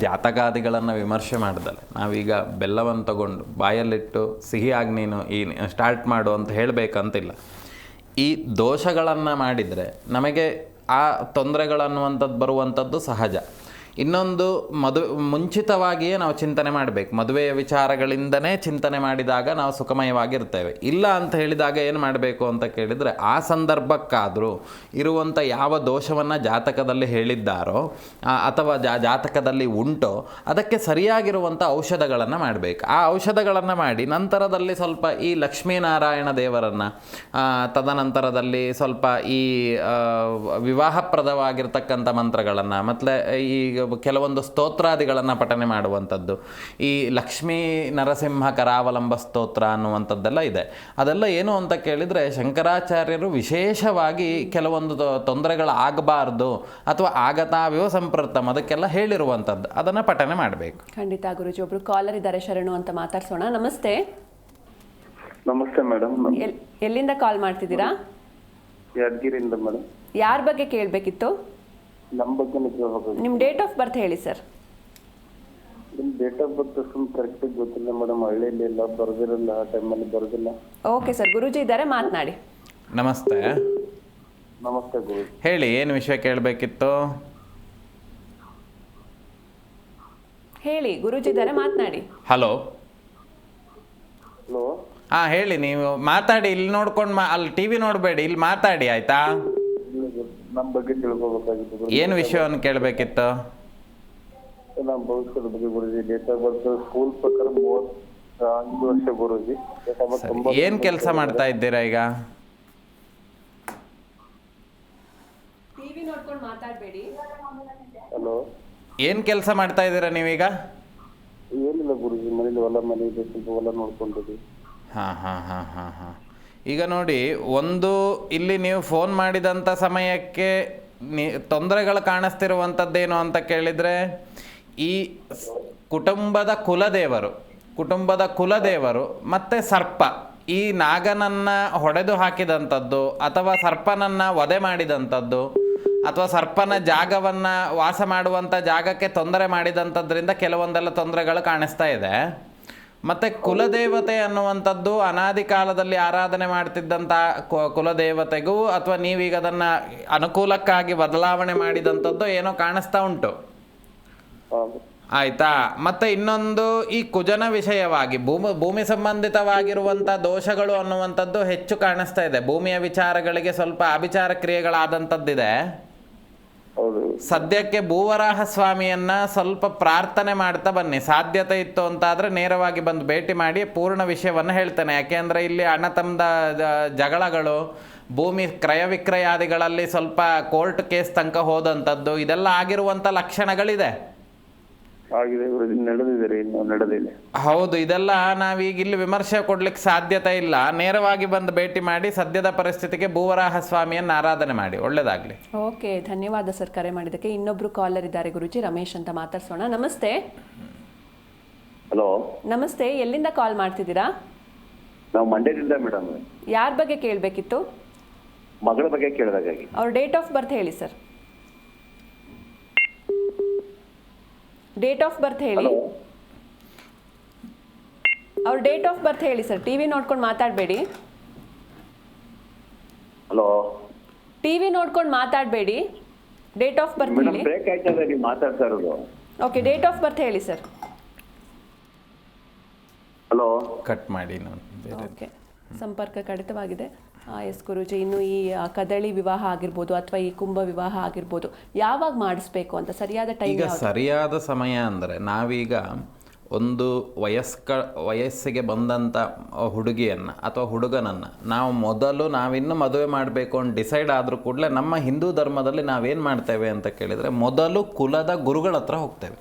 ಜಾತಕಾದಿಗಳನ್ನು ವಿಮರ್ಶೆ ಮಾಡ್ದಲೆ. ನಾವೀಗ ಬೆಲ್ಲವನ್ನು ತಗೊಂಡು ಬಾಯಲ್ಲಿಟ್ಟು ಸಿಹಿಯಾಗಿ ನೀನು ಈ ಸ್ಟಾರ್ಟ್ ಮಾಡು ಅಂತ ಹೇಳಬೇಕಂತಿಲ್ಲ. ಈ ದೋಷಗಳನ್ನು ಮಾಡಿದರೆ ನಮಗೆ ಆ ತೊಂದರೆಗಳನ್ನುವಂಥದ್ದು ಬರುವಂಥದ್ದು ಸಹಜ. ಇನ್ನೊಂದು ಮದುವೆ, ಮುಂಚಿತವಾಗಿಯೇ ನಾವು ಚಿಂತನೆ ಮಾಡಬೇಕು. ಮದುವೆಯ ವಿಚಾರಗಳಿಂದನೇ ಚಿಂತನೆ ಮಾಡಿದಾಗ ನಾವು ಸುಖಮಯವಾಗಿರ್ತೇವೆ. ಇಲ್ಲ ಅಂತ ಹೇಳಿದಾಗ ಏನು ಮಾಡಬೇಕು ಅಂತ ಕೇಳಿದರೆ, ಆ ಸಂದರ್ಭಕ್ಕಾದರೂ ಇರುವಂಥ ಯಾವ ದೋಷವನ್ನು ಜಾತಕದಲ್ಲಿ ಹೇಳಿದ್ದಾರೋ ಅಥವಾ ಜಾ, ಜಾತಕದಲ್ಲಿ ಉಂಟೋ, ಅದಕ್ಕೆ ಸರಿಯಾಗಿರುವಂಥ ಔಷಧಗಳನ್ನು ಮಾಡಬೇಕು. ಆ ಔಷಧಗಳನ್ನು ಮಾಡಿ ನಂತರದಲ್ಲಿ ಸ್ವಲ್ಪ ಈ ಲಕ್ಷ್ಮೀನಾರಾಯಣ ದೇವರನ್ನು ತದನಂತರದಲ್ಲಿ ಸ್ವಲ್ಪ ಈ ವಿವಾಹಪ್ರದವಾಗಿರ್ತಕ್ಕಂಥ ಮಂತ್ರಗಳನ್ನು ಮತ್ತು ಈ ಕೆಲವೊಂದು ಸ್ತೋತ್ರಾದಿಗಳನ್ನು ಪಠನೆ ಮಾಡುವಂಥದ್ದು. ಈ ಲಕ್ಷ್ಮೀ ನರಸಿಂಹ ಕರಾವಲಂಬ ಸ್ತೋತ್ರ ಅನ್ನುವಂಥದ್ದೆಲ್ಲ ಇದೆ. ಅದೆಲ್ಲ ಏನು ಅಂತ ಕೇಳಿದರೆ ಶಂಕರಾಚಾರ್ಯರು ವಿಶೇಷವಾಗಿ ಕೆಲವೊಂದು ತೊಂದರೆಗಳು ತೊಂದರೆಗಳಾಗಬಾರ್ದು ಅಥವಾ ಆಗತಾವ್ಯೋ ಸಂಪ್ರತಮ್ ಅದಕ್ಕೆಲ್ಲ ಹೇಳಿರುವಂಥದ್ದು. ಅದನ್ನು ಪಠನೆ ಮಾಡಬೇಕು. ಖಂಡಿತ ಗುರುಜಿ ಒಬ್ರು ಕಾಲರ್ ಇದ್ದಾರೆ ಶರಣು ಅಂತ ಮಾತಾಡ್ಸೋಣ. ನಮಸ್ತೆ. ನಮಸ್ತೆ ಮೇಡಮ್ ಎಲ್ಲಿಂದ ಕಾಲ್ ಮಾಡ್ತಿದ್ದೀರಾ? ಯಾದಗಿರಿಯಿಂದ ಮೇಡಮ್ ಯಾರ ಬಗ್ಗೆ ಕೇಳಬೇಕಿತ್ತು? ನಮ್ಮ ಬಗ್ಗೆ ನಿಮ್ಮ ಡೇಟ್ ಆಫ್ ಬರ್ತ್ ಹೇಳಿ ಸರ್ ನಿಮ್ಮ ಡೇಟ್ ಆಫ್ ಬರ್ತ್ ಸುಮ್ ಕರೆಕ್ಟ್ ಗೊತ್ತಿಲ್ಲ ಮೇಡಮ್ ಹಳ್ಳಿಯಲ್ಲಿ ಎಲ್ಲ ಬರ್ದಿರಲ್ಲ ಆ ಟೈಮಲ್ಲಿ ಬರ್ದಿಲ್ಲ. ಓಕೆ ಸರ್ ಗುರುಜಿ ಇದ್ದಾರೆ ಮಾತನಾಡಿ. ನಮಸ್ತೆ. ನಮಸ್ತೆ ಗುರು ಹೇಳಿ ಏನು ವಿಷಯ ಕೇಳಬೇಕಿತ್ತು? ಹೇಳಿ ಗುರುಜಿ ಇದ್ದಾರೆ ಮಾತನಾಡಿ. ಹಲೋ ಹಲೋ ಹಾಂ ಹೇಳಿ ನೀವು ಮಾತಾಡಿ ಇಲ್ಲಿ ನೋಡ್ಕೊಂಡು ಮಾ ಅಲ್ಲಿ ಟಿ ವಿ ನೋಡಬೇಡಿ ಇಲ್ಲಿ ಮಾತಾಡಿ ಆಯಿತಾ? ನಮ್ಮ ಬಗ್ಗೆ ತಿಳ್ಕೊಬೇಕಾಗಿತ್ತು ಗುರು ಏನು ವಿಷಯವನ್ನು ಕೇಳಬೇಕಿತ್ತು? ನಮ್ಮ ಭವಿಷ್ಯದ ಬಗ್ಗೆ Guruji date of birth school ಪ್ರಕಾರ ಮೂವತ್ ಐದು ವರ್ಷ ಗುರುಜಿ. ಡೇಟ್ ಆಫ್ ಬರ್ತ್ ತೊಂಬತ್ತು ಏನು ಕೆಲಸ ಮಾಡ್ತಾ ಇದ್ದೀರಾ ಈಗ? ಟಿವಿ ನೋಡ್ಕೊಂಡು ಮಾತಾಡಬೇಡಿ. ಹಲೋ. ಏನು ಕೆಲಸ ಮಾಡ್ತಾ ಇದ್ದೀರಾ ನೀವೀಗ? ಏನಿಲ್ಲ ಗುರುಜಿ ಮನೇಲಿ ಹೊಲ ಮನೆ ಇದೆ ಸ್ವಲ್ಪ ಹೊಲ ನೋಡ್ಕೊಂಡಿದ್ವಿ. ಹಾ ಹಾ ಹಾ ಹಾ ಹಾಂ. ಈಗ ನೋಡಿ, ಒಂದು ಇಲ್ಲಿ ನೀವು ಫೋನ್ ಮಾಡಿದಂಥ ಸಮಯಕ್ಕೆ ನಿ ತೊಂದರೆಗಳು ಕಾಣಿಸ್ತಿರುವಂಥದ್ದೇನು ಅಂತ ಕೇಳಿದರೆ, ಈ ಕುಟುಂಬದ ಕುಲದೇವರು ಕುಟುಂಬದ ಕುಲದೇವರು ಮತ್ತು ಸರ್ಪ, ಈ ನಾಗನನ್ನು ಹೊಡೆದು ಹಾಕಿದಂಥದ್ದು ಅಥವಾ ಸರ್ಪನನ್ನು ವಧೆ ಮಾಡಿದಂಥದ್ದು ಅಥವಾ ಸರ್ಪನ ಜಾಗವನ್ನು ವಾಸ ಮಾಡುವಂಥ ಜಾಗಕ್ಕೆ ತೊಂದರೆ ಮಾಡಿದಂಥದ್ರಿಂದ ಕೆಲವೊಂದೆಲ್ಲ ತೊಂದರೆಗಳು ಕಾಣಿಸ್ತಾ ಇದೆ. ಮತ್ತು ಕುಲದೇವತೆ ಅನ್ನುವಂಥದ್ದು ಅನಾದಿ ಕಾಲದಲ್ಲಿ ಆರಾಧನೆ ಮಾಡ್ತಿದ್ದಂಥ ಕು- ಕುಲದೇವತೆಗೂ ಅಥವಾ ನೀವೀಗ ಅದನ್ನು ಅನುಕೂಲಕ್ಕಾಗಿ ಬದಲಾವಣೆ ಮಾಡಿದಂಥದ್ದು ಏನೋ ಕಾಣಿಸ್ತಾ ಉಂಟು. ಆಯ್ತಾ? ಮತ್ತೆ ಇನ್ನೊಂದು ಈ ಕುಜನ ವಿಷಯವಾಗಿ ಭೂಮಿ ಭೂಮಿ ಸಂಬಂಧಿತವಾಗಿರುವಂಥ ದೋಷಗಳು ಅನ್ನುವಂಥದ್ದು ಹೆಚ್ಚು ಕಾಣಿಸ್ತಾ ಇದೆ. ಭೂಮಿಯ ವಿಚಾರಗಳಿಗೆ ಸ್ವಲ್ಪ ಅಭಿಚಾರ ಕ್ರಿಯೆಗಳಾದಂಥದ್ದಿದೆ. ಸದ್ಯಕ್ಕೆ ಭೂವರಾಹ ಸ್ವಾಮಿಯನ್ನ ಸ್ವಲ್ಪ ಪ್ರಾರ್ಥನೆ ಮಾಡ್ತಾ ಬನ್ನಿ. ಸಾಧ್ಯತೆ ಇತ್ತು ಅಂತಾದ್ರೆ ನೇರವಾಗಿ ಬಂದು ಭೇಟಿ ಮಾಡಿ ಪೂರ್ಣ ವಿಷಯವನ್ನು ಹೇಳ್ತೇನೆ. ಯಾಕೆಂದ್ರೆ ಇಲ್ಲಿ ಅಣ್ಣ ತಮ್ಮದ ಜಗಳಗಳು, ಭೂಮಿ ಕ್ರಯ ವಿಕ್ರಯಾದಿಗಳಲ್ಲಿ ಸ್ವಲ್ಪ ಕೋರ್ಟ್ ಕೇಸ್ ತನಕ ಹೋದಂಥದ್ದು, ಇದೆಲ್ಲ ಆಗಿರುವಂಥ ಲಕ್ಷಣಗಳಿದೆ. ಆಗಿದೆ ಗುರುಜಿ ನಡೆದಿದೆ ರೀ ಇನ್ನು ನಡೆದಿದೆ ಹೌದು ಇದೆಲ್ಲ ನಾವೀಗ ಇಲ್ಲಿ ವಿಮರ್ಶೆ ಕೊಡ್ಲಿಕ್ಕೆ ಸಾಧ್ಯತೆ ಇಲ್ಲ. ನೇರವಾಗಿ ಬಂದು ಭೇಟಿ ಮಾಡಿ ಸದ್ಯದ ಪರಿಸ್ಥಿತಿಗೆ ಭೂವರಾಹ ಸ್ವಾಮಿಯನ್ನು ಆರಾಧನೆ ಮಾಡಿ. ಒಳ್ಳೇದಾಗ್ಲಿ. ಓಕೆ ಧನ್ಯವಾದ ಸರ್ ಕರೆ ಮಾಡಿದ್ದಕ್ಕೆ. ಇನ್ನೊಬ್ರು ಕಾಲರ್ ಇದ್ದಾರೆ ಗುರುಜಿ ರಮೇಶ್ ಅಂತ ಮಾತಾಡ್ಸೋಣ. ನಮಸ್ತೆ. ಹಲೋ. ನಮಸ್ತೆ ಎಲ್ಲಿಂದ ಕಾಲ್ ಮಾಡ್ತಿದ್ದೀರಾ? ನಾವು ಮಂಡ್ಯದಿಂದ ಮೇಡಮ್. ಯಾರ ಬಗ್ಗೆ ಕೇಳಬೇಕಿತ್ತು? ಮಗಳ ಬಗ್ಗೆ ಕೇಳಿದಾಗಾಗಿ. ಅವ್ರ ಡೇಟ್ ಆಫ್ ಬರ್ತ್ ಹೇಳಿ ಸರ್. ಡೇಟ್ ಆಫ್ ಬರ್ತ್ ಹೇಳಿ. ಅವ್ರ ಡೇಟ್ ಆಫ್ ಬರ್ತ್ ಹೇಳಿ ಸರ್ ಟಿವಿ ನೋಡ್ಕೊಂಡು ಮಾತಾಡಬೇಡಿ. ಹಲೋ ಟಿವಿ ನೋಡ್ಕೊಂಡು ಮಾತಾಡಬೇಡಿ. ಡೇಟ್ ಆಫ್ ಬರ್ತ್ ಹೇಳಿ. ಬ್ರೇಕ್ ಆಯ್ತದೆ ನೀವು ಮಾತಾಡ್ತಾ ಇರೋದು. ಓಕೆ ಡೇಟ್ ಆಫ್ ಬರ್ತ್ ಹೇಳಿ ಸರ್ ಹಲೋ ಕಟ್ ಮಾಡಿ ನಾನು. ಓಕೆ ಸಂಪರ್ಕ ಕಡಿತವಾಗಿದೆ. ಎಸ್ ಗುರುಜಿ ಇನ್ನು ಈ ಕದಳಿ ವಿವಾಹ ಆಗಿರ್ಬೋದು ಅಥವಾ ಈ ಕುಂಭ ವಿವಾಹ ಆಗಿರ್ಬೋದು ಯಾವಾಗ ಮಾಡಿಸ್ಬೇಕು ಅಂತ? ಸರಿಯಾದ ಟೈಮ್ ಈಗ ಸರಿಯಾದ ಸಮಯ ಅಂದರೆ ನಾವೀಗ ಒಂದು ವಯಸ್ಕ, ವಯಸ್ಸಿಗೆ ಬಂದಂಥ ಹುಡುಗಿಯನ್ನು ಅಥವಾ ಹುಡುಗನನ್ನು ನಾವು ಮೊದಲು ನಾವಿನ್ನು ಮದುವೆ ಮಾಡಬೇಕು ಅಂತ ಡಿಸೈಡ್ ಆದರೂ ಕೂಡಲೇ ನಮ್ಮ ಹಿಂದೂ ಧರ್ಮದಲ್ಲಿ ನಾವೇನು ಮಾಡ್ತೇವೆ ಅಂತ ಕೇಳಿದರೆ ಮೊದಲು ಕುಲದ ಗುರುಗಳ ಹತ್ರ ಹೋಗ್ತೇವೆ.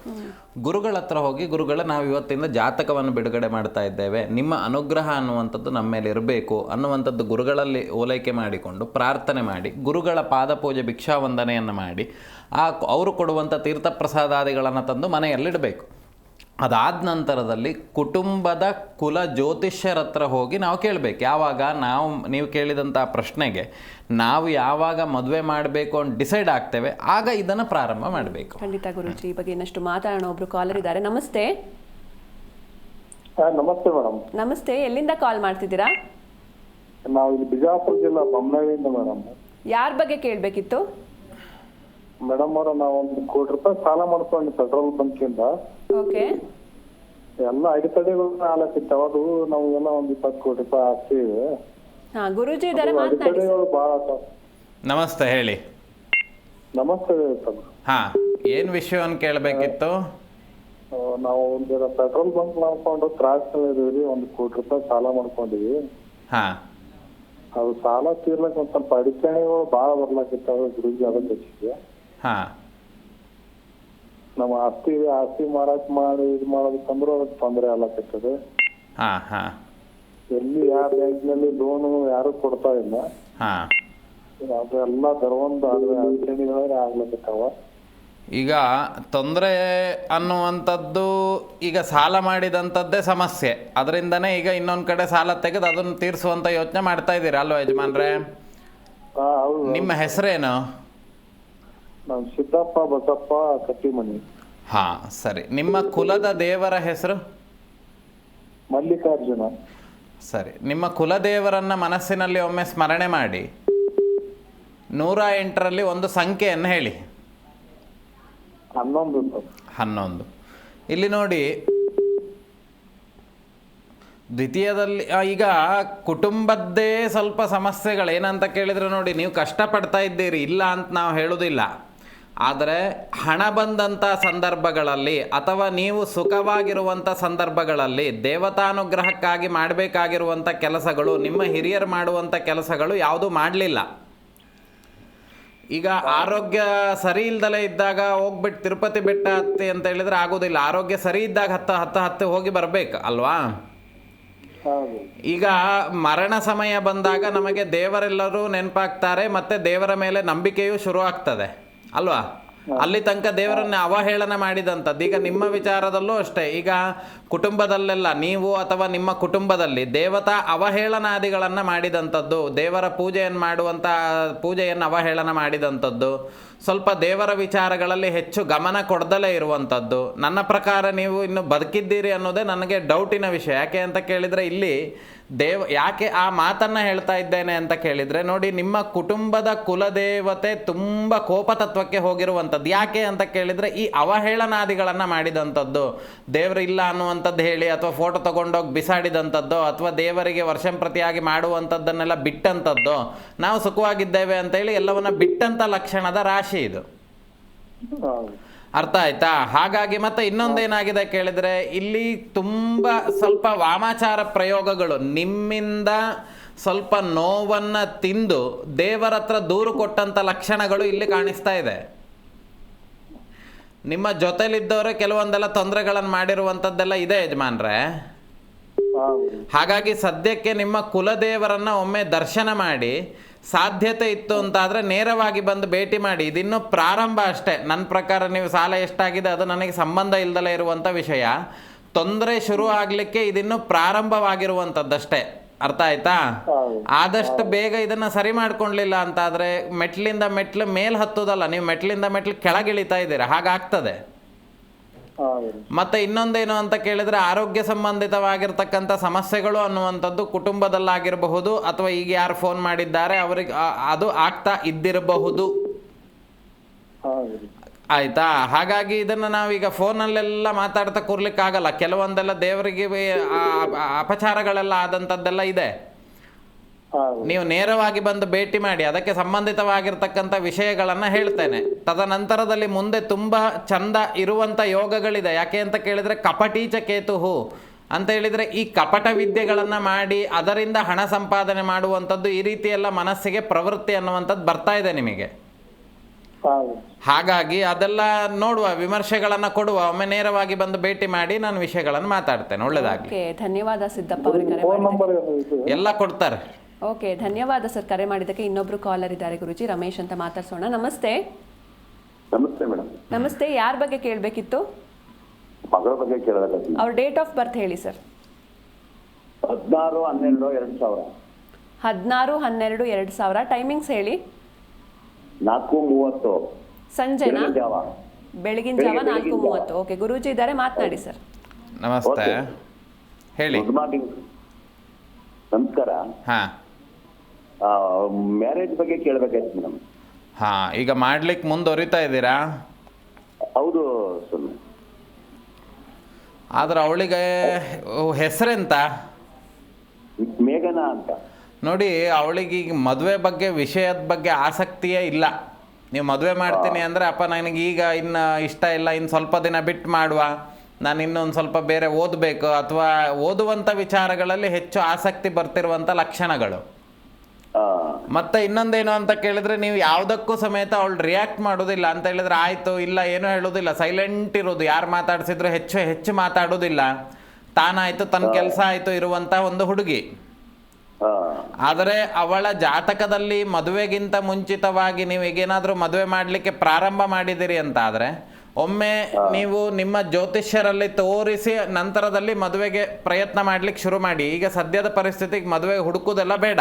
ಗುರುಗಳ ಹತ್ರ ಹೋಗಿ ಗುರುಗಳ ನಾವು ಇವತ್ತಿಂದ ಜಾತಕವನ್ನು ಬಿಡುಗಡೆ ಮಾಡ್ತಾ ಇದ್ದೇವೆ. ನಿಮ್ಮ ಅನುಗ್ರಹ ಅನ್ನುವಂಥದ್ದು ನಮ್ಮ ಮೇಲೆ ಇರಬೇಕು. ಅನ್ನುವಂಥದ್ದು ಗುರುಗಳಲ್ಲಿ ಓಲೈಕೆ ಮಾಡಿಕೊಂಡು ಪ್ರಾರ್ಥನೆ ಮಾಡಿ, ಗುರುಗಳ ಪಾದಪೂಜೆ, ಭಿಕ್ಷಾವಂದನೆಯನ್ನು ಮಾಡಿ, ಆ ಅವರು ಕೊಡುವಂಥ ತೀರ್ಥ ಪ್ರಸಾದಾದಿಗಳನ್ನು ತಂದು ಮನೆಯಲ್ಲಿಡಬೇಕು. ಅದಾದ ನಂತರದಲ್ಲಿ ಕುಟುಂಬದ ಕುಲ ಜ್ಯೋತಿಷ್ಯರ ಹತ್ರ ಹೋಗಿ ನಾವು ಕೇಳಬೇಕು. ಯಾವಾಗ? ನಾವು ನೀವು ಕೇಳಿದಂಥ ಪ್ರಶ್ನೆಗೆ ನಾವು ಯಾವಾಗ ಮದುವೆ ಮಾಡಬೇಕು ಅಂತ ಡಿಸೈಡ್ ಆಗ್ತೇವೆ. ಆಗ ಇದನ್ನು ಪ್ರಾರಂಭ ಮಾಡಬೇಕು. ಖಂಡಿತ ಗುರುಜಿ ಈ ಬಗ್ಗೆ ಇನ್ನಷ್ಟು ಮಾತಾಡೋಣ. ಒಬ್ರು ಕಾಲರ್ ಇದ್ದಾರೆ. ನಮಸ್ತೆ. ನಮಸ್ತೆ ಮೇಡಮ್. ನಮಸ್ತೆ. ಎಲ್ಲಿಂದ ಕಾಲ್ ಮಾಡ್ತಿದ್ದೀರಾ? ನಾವು ಇಲ್ಲಿ ಬಿಜಾಪುರ ಜಿಲ್ಲಾ ಬೊಮ್ಮನಹಳ್ಳಿಯಿಂದ ಮೇಡಮ್. ಯಾರ ಬಗ್ಗೆ ಕೇಳಬೇಕಿತ್ತು? ಮೇಡಮ್ ಅವರ ನಾವು ಒಂದು ಕೋಟಿ ರೂಪಾಯಿ ಸಾಲ ಮಾಡ್ಕೊಂಡು ಪೆಟ್ರೋಲ್ ಬಂಕಿಂದ ಓಕೆ. ಎಲ್ಲ ಅಡೆತಡೆಗಳು ಆಲಕ್ಕಿತ್ತು ಅದು ನಾವು ಎಲ್ಲ ಒಂದ್ ಇಪ್ಪತ್ತು ಕೋಟಿ ರೂಪಾಯಿ ಆಸ್ತಿ ಇದೆ ಹಾ ಗುರುಜಿ ಇದ್ದಾರೆ ಮಾತನಾಡಿ ಅಡೆತಡೆಗಳು ಬಹಳ ಅದಾವ. ನಮಸ್ತೆ ಹೇಳಿ. ನಮಸ್ತೆ ಸರ್. ಹಾಂ ಏನು ವಿಷಯವನ್ನು ಕೇಳಬೇಕಿತ್ತು? ಆ, ನಾವು ಒಂದು ಪೆಟ್ರೋಲ್ ಬಂಕ್ ಮಾಡ್ಕೊಂಡು ಕ್ರಾಸ್ ಇದೀವಿ ಒಂದು ಕೋಟಿ ರೂಪಾಯಿ ಸಾಲ ಮಾಡ್ಕೊಂಡಿವಿ. ಹಾಂ. ಅದು ಸಾಲ ತೀರ್ಲಕ್ ಒಂದ್ ಸ್ವಲ್ಪ ಅಡಚಣೆಗಳು ಬಹಳ ಬರ್ಲಾಕಿತ್ತು ಗುರುಜಿ ಅದಕ್ಕೆ ಹಾಂ. ನಮ್ಮ ಆಸ್ತಿ ಇದೆ ಆಸ್ತಿ ಮಾರಾಟ ಮಾಡಿ ಇದು ಮಾಡೋದಕ್ಕಂದ್ರೂ ಅದಕ್ಕೆ ತೊಂದರೆ ಆಗ್ಲಕತ್ತದೆ ಹಾಂ ಹಾಂ. ಎಲ್ಲಿ ಯಾವ ಬ್ಯಾಂಕ್ನಲ್ಲಿ ಲೋನು ಯಾರು ಕೊಡ್ತಾ ಇಲ್ಲ. ಹಾ. ಅದೆಲ್ಲ ತರುವಂತ ಅಡಚಣೆಗಳೇ ಆಗ್ಲಕತ್ತಾವ. ಈಗ ತೊಂದರೆ ಅನ್ನುವಂಥದ್ದು ಈಗ ಸಾಲ ಮಾಡಿದಂಥದ್ದೇ ಸಮಸ್ಯೆ. ಅದರಿಂದನೇ ಈಗ ಇನ್ನೊಂದು ಕಡೆ ಸಾಲ ತೆಗೆದು ಅದನ್ನು ತೀರಿಸುವಂಥ ಯೋಚನೆ ಮಾಡ್ತಾ ಇದ್ದೀರಾ ಅಲ್ವಾ ಯಜಮಾನ್ರೆ? ಹಾ ಹೌದು. ನಿಮ್ಮ ಹೆಸರೇನು? ನಾವು ಸಿದ್ದಪ್ಪ ಬಸಪ್ಪ ಕಟ್ಟಿಮನಿ. ಹಾ ಸರಿ. ನಿಮ್ಮ ಕುಲದ ದೇವರ ಹೆಸರು? ಮಲ್ಲಿಕಾರ್ಜುನ. ಸರಿ. ನಿಮ್ಮ ಕುಲದೇವರನ್ನ ಮನಸ್ಸಿನಲ್ಲಿ ಒಮ್ಮೆ ಸ್ಮರಣೆ ಮಾಡಿ. ನೂರ ಎಂಟರಲ್ಲಿ ಒಂದು ಸಂಖ್ಯೆಯನ್ನು ಹೇಳಿ. ಹನ್ನೊಂದು ಹನ್ನೊಂದು. ಇಲ್ಲಿ ನೋಡಿ. ದ್ವಿತೀಯದಲ್ಲಿ ಈಗ ಕುಟುಂಬದ್ದೇ ಸ್ವಲ್ಪ ಸಮಸ್ಯೆಗಳು ಏನಂತ ಕೇಳಿದ್ರೆ ನೋಡಿ ನೀವು ಕಷ್ಟಪಡ್ತಾ ಇದ್ದೀರಿ ಇಲ್ಲ ಅಂತ ನಾವು ಹೇಳೋದಿಲ್ಲ. ಆದರೆ ಹಣ ಬಂದಂಥ ಸಂದರ್ಭಗಳಲ್ಲಿ ಅಥವಾ ನೀವು ಸುಖವಾಗಿರುವಂಥ ಸಂದರ್ಭಗಳಲ್ಲಿ ದೇವತಾನುಗ್ರಹಕ್ಕಾಗಿ ಮಾಡಬೇಕಾಗಿರುವಂಥ ಕೆಲಸಗಳು ನಿಮ್ಮ ಹಿರಿಯರು ಮಾಡುವಂಥ ಕೆಲಸಗಳು ಯಾವುದೂ ಮಾಡಲಿಲ್ಲ. ಈಗ ಆರೋಗ್ಯ ಸರಿ ಇಲ್ದಲೇ ಇದ್ದಾಗ ಹೋಗ್ಬಿಟ್ಟು ತಿರುಪತಿ ಬೆಟ್ಟ ಹತ್ತಿ ಅಂತ ಹೇಳಿದ್ರೆ ಆಗೋದಿಲ್ಲ. ಆರೋಗ್ಯ ಸರಿ ಇದ್ದಾಗ ಹತ್ತ ಹತ್ತ ಹತ್ತಿ ಹೋಗಿ ಬರಬೇಕು ಅಲ್ವಾ? ಈಗ ಮರಣ ಸಮಯ ಬಂದಾಗ ನಮಗೆ ದೇವರೆಲ್ಲರೂ ನೆನಪಾಗ್ತಾರೆ ಮತ್ತೆ ದೇವರ ಮೇಲೆ ನಂಬಿಕೆಯೂ ಶುರು ಆಗ್ತದೆ ಅಲ್ವಾ? ಅಲ್ಲಿ ತನಕ ದೇವರನ್ನ ಅವಹೇಳನ ಮಾಡಿದಂಥದ್ದು. ಈಗ ನಿಮ್ಮ ವಿಚಾರದಲ್ಲೂ ಅಷ್ಟೇ. ಈಗ ಕುಟುಂಬದಲ್ಲೆಲ್ಲ ನೀವು ಅಥವಾ ನಿಮ್ಮ ಕುಟುಂಬದಲ್ಲಿ ದೇವತಾ ಅವಹೇಳನಾದಿಗಳನ್ನು ಮಾಡಿದಂಥದ್ದು ದೇವರ ಪೂಜೆಯನ್ನು ಮಾಡುವಂಥ ಪೂಜೆಯನ್ನು ಅವಹೇಳನ ಮಾಡಿದಂಥದ್ದು ಸ್ವಲ್ಪ ದೇವರ ವಿಚಾರಗಳಲ್ಲಿ ಹೆಚ್ಚು ಗಮನ ಕೊಡದಲೇ ಇರುವಂಥದ್ದು. ನನ್ನ ಪ್ರಕಾರ ನೀವು ಇನ್ನು ಬದುಕಿದ್ದೀರಿ ಅನ್ನೋದೇ ನನಗೆ ಡೌಟಿನ ವಿಷಯ. ಯಾಕೆ ಅಂತ ಕೇಳಿದರೆ ಇಲ್ಲಿ ದೇವ, ಯಾಕೆ ಆ ಮಾತನ್ನು ಹೇಳ್ತಾ ಇದ್ದೇನೆ ಅಂತ ಕೇಳಿದರೆ, ನೋಡಿ, ನಿಮ್ಮ ಕುಟುಂಬದ ಕುಲದೇವತೆ ತುಂಬ ಕೋಪತತ್ವಕ್ಕೆ ಹೋಗಿರುವಂಥದ್ದು. ಯಾಕೆ ಅಂತ ಕೇಳಿದರೆ, ಈ ಅವಹೇಳನಾದಿಗಳನ್ನು ಮಾಡಿದಂಥದ್ದು. ದೇವರು ಇಲ್ಲ ಅನ್ನುವಂಥದ್ದು ಹೇಳಿ, ಅಥವಾ ಫೋಟೋ ತಗೊಂಡೋಗಿ ಬಿಸಾಡಿದಂಥದ್ದು, ಅಥವಾ ದೇವರಿಗೆ ವರ್ಷಂಪ್ರತಿಯಾಗಿ ಮಾಡುವಂಥದ್ದನ್ನೆಲ್ಲ ಬಿಟ್ಟಂಥದ್ದು. ನಾವು ಸುಖವಾಗಿದ್ದೇವೆ ಅಂತ ಹೇಳಿ ಎಲ್ಲವನ್ನ ಬಿಟ್ಟಂಥ ಲಕ್ಷಣದ ರಾಶಿ ಇದು. ಅರ್ಥ ಆಯ್ತಾ? ಹಾಗಾಗಿ ಮತ್ತೆ ಇನ್ನೊಂದೇನಾಗಿದೆ ಕೇಳಿದ್ರೆ ಇಲ್ಲಿ ತುಂಬ ಸ್ವಲ್ಪ ವಾಮಾಚಾರ ಪ್ರಯೋಗಗಳು. ನಿಮ್ಮಿಂದ ಸ್ವಲ್ಪ ನೋವನ್ನ ತಿಂದು ದೇವರ ಹತ್ರ ದೂರು ಕೊಟ್ಟಂತ ಲಕ್ಷಣಗಳು ಇಲ್ಲಿ ಕಾಣಿಸ್ತಾ ಇದೆ. ನಿಮ್ಮ ಜೊತೆಲಿದ್ದವರೇ ಕೆಲವೊಂದೆಲ್ಲ ತೊಂದರೆಗಳನ್ನು ಮಾಡಿರುವಂತದ್ದೆಲ್ಲ ಇದೆ ಯಜಮಾನ್ರೆ. ಹಾಗಾಗಿ ಸದ್ಯಕ್ಕೆ ನಿಮ್ಮ ಕುಲದೇವರನ್ನ ಒಮ್ಮೆ ದರ್ಶನ ಮಾಡಿ ಸಾಧ್ಯತೆ ಇತ್ತು ಅಂತಾದರೆ ನೇರವಾಗಿ ಬಂದು ಭೇಟಿ ಮಾಡಿ. ಇದಿನ್ನು ಪ್ರಾರಂಭ ಅಷ್ಟೇ. ನನ್ನ ಪ್ರಕಾರ ನೀವು ಸಾಲ ಎಷ್ಟಾಗಿದೆ ಅದು ನನಗೆ ಸಂಬಂಧ ಇಲ್ಲದಲೇ ಇರುವಂಥ ವಿಷಯ. ತೊಂದರೆ ಶುರು ಆಗಲಿಕ್ಕೆ ಇದಿನ್ನು ಪ್ರಾರಂಭವಾಗಿರುವಂಥದ್ದಷ್ಟೇ ಅರ್ಥ ಆಯ್ತಾ. ಆದಷ್ಟು ಬೇಗ ಇದನ್ನ ಸರಿ ಮಾಡ್ಕೊಳ್ಲಿಲ್ಲ ಅಂತಾದರೆ ಮೆಟ್ಲಿಂದ ಮೆಟ್ಲು ಮೇಲೆ ಹತ್ತೋದಲ್ಲ ನೀವು ಮೆಟ್ಲಿಂದ ಮೆಟ್ಲು ಕೆಳಗಿಳಿತಾ ಇದ್ದೀರಾ ಹಾಗಾಗ್ತದೆ. ಮತ್ತೆ ಇನ್ನೊಂದೇನು ಅಂತ ಕೇಳಿದ್ರೆ ಆರೋಗ್ಯ ಸಂಬಂಧಿತವಾಗಿರ್ತಕ್ಕಂಥ ಸಮಸ್ಯೆಗಳು ಅನ್ನುವಂಥದ್ದು ಕುಟುಂಬದಲ್ಲಾಗಿರಬಹುದು ಅಥವಾ ಈಗ ಯಾರು ಫೋನ್ ಮಾಡಿದ್ದಾರೆ ಅವರಿಗೆ ಅದು ಆಗ್ತಾ ಇದ್ದಿರಬಹುದು. ಹೌದು. ಆಯ್ತಾ? ಹಾಗಾಗಿ ಇದನ್ನ ನಾವೀಗ ಫೋನಲ್ಲೆಲ್ಲ ಮಾತಾಡ್ತಾ ಕೂರ್ಲಿಕ್ಕಾಗಲ್ಲ. ಕೆಲವೊಂದೆಲ್ಲ ದೇವರಿಗೆ ಅಪಚಾರಗಳೆಲ್ಲ ಆದಂಥದ್ದೆಲ್ಲ ಇದೆ. ನೀವು ನೇರವಾಗಿ ಬಂದು ಭೇಟಿ ಮಾಡಿ ಅದಕ್ಕೆ ಸಂಬಂಧಿತವಾಗಿರ್ತಕ್ಕಂಥ ವಿಷಯಗಳನ್ನು ಹೇಳ್ತೇನೆ. ತದನಂತರದಲ್ಲಿ ಮುಂದೆ ತುಂಬ ಚಂದ ಇರುವಂಥ ಯೋಗಗಳಿದೆ. ಯಾಕೆ ಅಂತ ಕೇಳಿದರೆ ಕಪಟೀಚ ಕೇತುಹು ಅಂತ ಹೇಳಿದರೆ ಈ ಕಪಟ ವಿದ್ಯೆಗಳನ್ನು ಮಾಡಿ ಅದರಿಂದ ಹಣ ಸಂಪಾದನೆ ಮಾಡುವಂಥದ್ದು ಈ ರೀತಿ ಎಲ್ಲ ಮನಸ್ಸಿಗೆ ಪ್ರವೃತ್ತಿ ಅನ್ನುವಂಥದ್ದು ಬರ್ತಾ ಇದೆ ನಿಮಗೆ. ಹೌದು. ಹಾಗಾಗಿ ಅದೆಲ್ಲ ನೋಡುವ ವಿಮರ್ಶೆಗಳನ್ನು ಕೊಡುವ ಒಮ್ಮೆ ನೇರವಾಗಿ ಬಂದು ಭೇಟಿ ಮಾಡಿ ನಾನು ವಿಷಯಗಳನ್ನು ಮಾತಾಡ್ತೇನೆ. ಒಳ್ಳೆಯದಾಗಲಿ ಓಕೆ ಧನ್ಯವಾದ ಸಿದ್ದಪ್ಪ ಎಲ್ಲ ಕೊಡ್ತಾರೆ. ಓಕೆ ಧನ್ಯವಾದ ಸರ್ ಕರೆ ಮಾಡಿದ್ದಕ್ಕೆ ಇನ್ನೊಬ್ರು ಕಾಲರ್ ಇದ್ದಾರೆ ಗುರುಜಿ. ರಮೇಶ್ ಅಂತ ಮಾತಾಡ್ಸೋಣ. ನಮಸ್ತೆ. ನಮಸ್ತೆ ಮೇಡಮ್. ನಮಸ್ತೆ ಯಾರ ಬಗ್ಗೆ ಕೇಳಬೇಕಿತ್ತು? ಮಗಳ ಬಗ್ಗೆ ಕೇಳಬೇಕಿತ್ತು ಅವ್ರ ಡೇಟ್ ಆಫ್ ಬರ್ತ್ ಹೇಳಿ ಸರ್. ಹದಿನಾರು ಹನ್ನೆರಡು ಎರಡು ಸಾವಿರ. ಹದಿನಾರು ಹನ್ನೆರಡು ಎರಡು ಸಾವಿರ. ಟೈಮಿಂಗ್ಸ್ ಹೇಳಿ. ನಾಲ್ಕು ಮೂವತ್ತು. ಸಂಜೆನಾ? ಬೆಳಗಿನ ಜಾವ. ಬೆಳಗಿನ ಜಾವ ಬೆಳಿಗ್ಗೆ- ನಾಲ್ಕು ಮೂವತ್ತು. ಓಕೆ ಗುರೂಜಿ ಇದ್ದಾರೆ ಮಾತನಾಡಿ ಸರ್. ನಮಸ್ತೆ. ಓಕೆ. ಹೇಳಿ. Good morning. ನಮಸ್ಕಾರ. ಹಾಂ. ಮ್ಯಾರೇಜ್ ಬಗ್ಗೆ ಕೇಳಬೇಕಾಯ್ತು ಮೇಡಮ್ ಹಾ ಈಗ ಮಾಡ್ಲಿಕ್ಕೆ ಮುಂದುವರಿತಾ ಇದ್ದೀರಾ? ಹೌದು ಸುಮ್ಮನೆ ಆದ್ರೆ ಅವಳಿಗೆ ಹೆಸರೆಂತ? ಮೇಘನ ಅಂತ. ನೋಡಿ ಅವಳಿಗೆ ಈಗ ಮದುವೆ ಬಗ್ಗೆ ವಿಷಯದ ಬಗ್ಗೆ ಆಸಕ್ತಿಯೇ ಇಲ್ಲ. ನೀವು ಮದುವೆ ಮಾಡ್ತೀನಿ ಅಂದರೆ ಅಪ್ಪ ನನಗೆ ಈಗ ಇನ್ನು ಇಷ್ಟ ಇಲ್ಲ ಇನ್ನು ಸ್ವಲ್ಪ ದಿನ ಬಿಟ್ಟು ಮಾಡುವ. ನಾನು ಇನ್ನೊಂದು ಸ್ವಲ್ಪ ಬೇರೆ ಓದಬೇಕು ಅಥವಾ ಓದುವಂಥ ವಿಚಾರಗಳಲ್ಲಿ ಹೆಚ್ಚು ಆಸಕ್ತಿ ಬರ್ತಿರುವಂಥ ಲಕ್ಷಣಗಳು. ಮತ್ತೆ ಇನ್ನೊಂದೇನು ಅಂತ ಕೇಳಿದ್ರೆ ನೀವು ಯಾವುದಕ್ಕೂ ಸಮೇತ ಅವಳು ರಿಯಾಕ್ಟ್ ಮಾಡೋದಿಲ್ಲ ಅಂತ ಹೇಳಿದ್ರೆ ಆಯಿತು ಇಲ್ಲ ಏನೂ ಹೇಳೋದಿಲ್ಲ. ಸೈಲೆಂಟ್ ಇರೋದು. ಯಾರು ಮಾತಾಡಿಸಿದ್ರು ಹೆಚ್ಚು ಹೆಚ್ಚು ಮಾತಾಡೋದಿಲ್ಲ. ತಾನಾಯ್ತು ತನ್ನ ಕೆಲಸ ಆಯ್ತು ಇರುವಂತ ಒಂದು ಹುಡುಗಿ. ಆದರೆ ಅವಳ ಜಾತಕದಲ್ಲಿ ಮದುವೆಗಿಂತ ಮುಂಚಿತವಾಗಿ ನೀವು ಈಗೇನಾದರೂ ಮದುವೆ ಮಾಡಲಿಕ್ಕೆ ಪ್ರಾರಂಭ ಮಾಡಿದಿರಿ ಅಂತ ಆದರೆ ಒಮ್ಮೆ ನೀವು ನಿಮ್ಮ ಜ್ಯೋತಿಷ್ಯರಲ್ಲಿ ತೋರಿಸಿ ನಂತರದಲ್ಲಿ ಮದುವೆಗೆ ಪ್ರಯತ್ನ ಮಾಡ್ಲಿಕ್ಕೆ ಶುರು ಮಾಡಿ. ಈಗ ಸದ್ಯದ ಪರಿಸ್ಥಿತಿಗೆ ಮದುವೆ ಹುಡುಕೋದೆಲ್ಲ ಬೇಡ.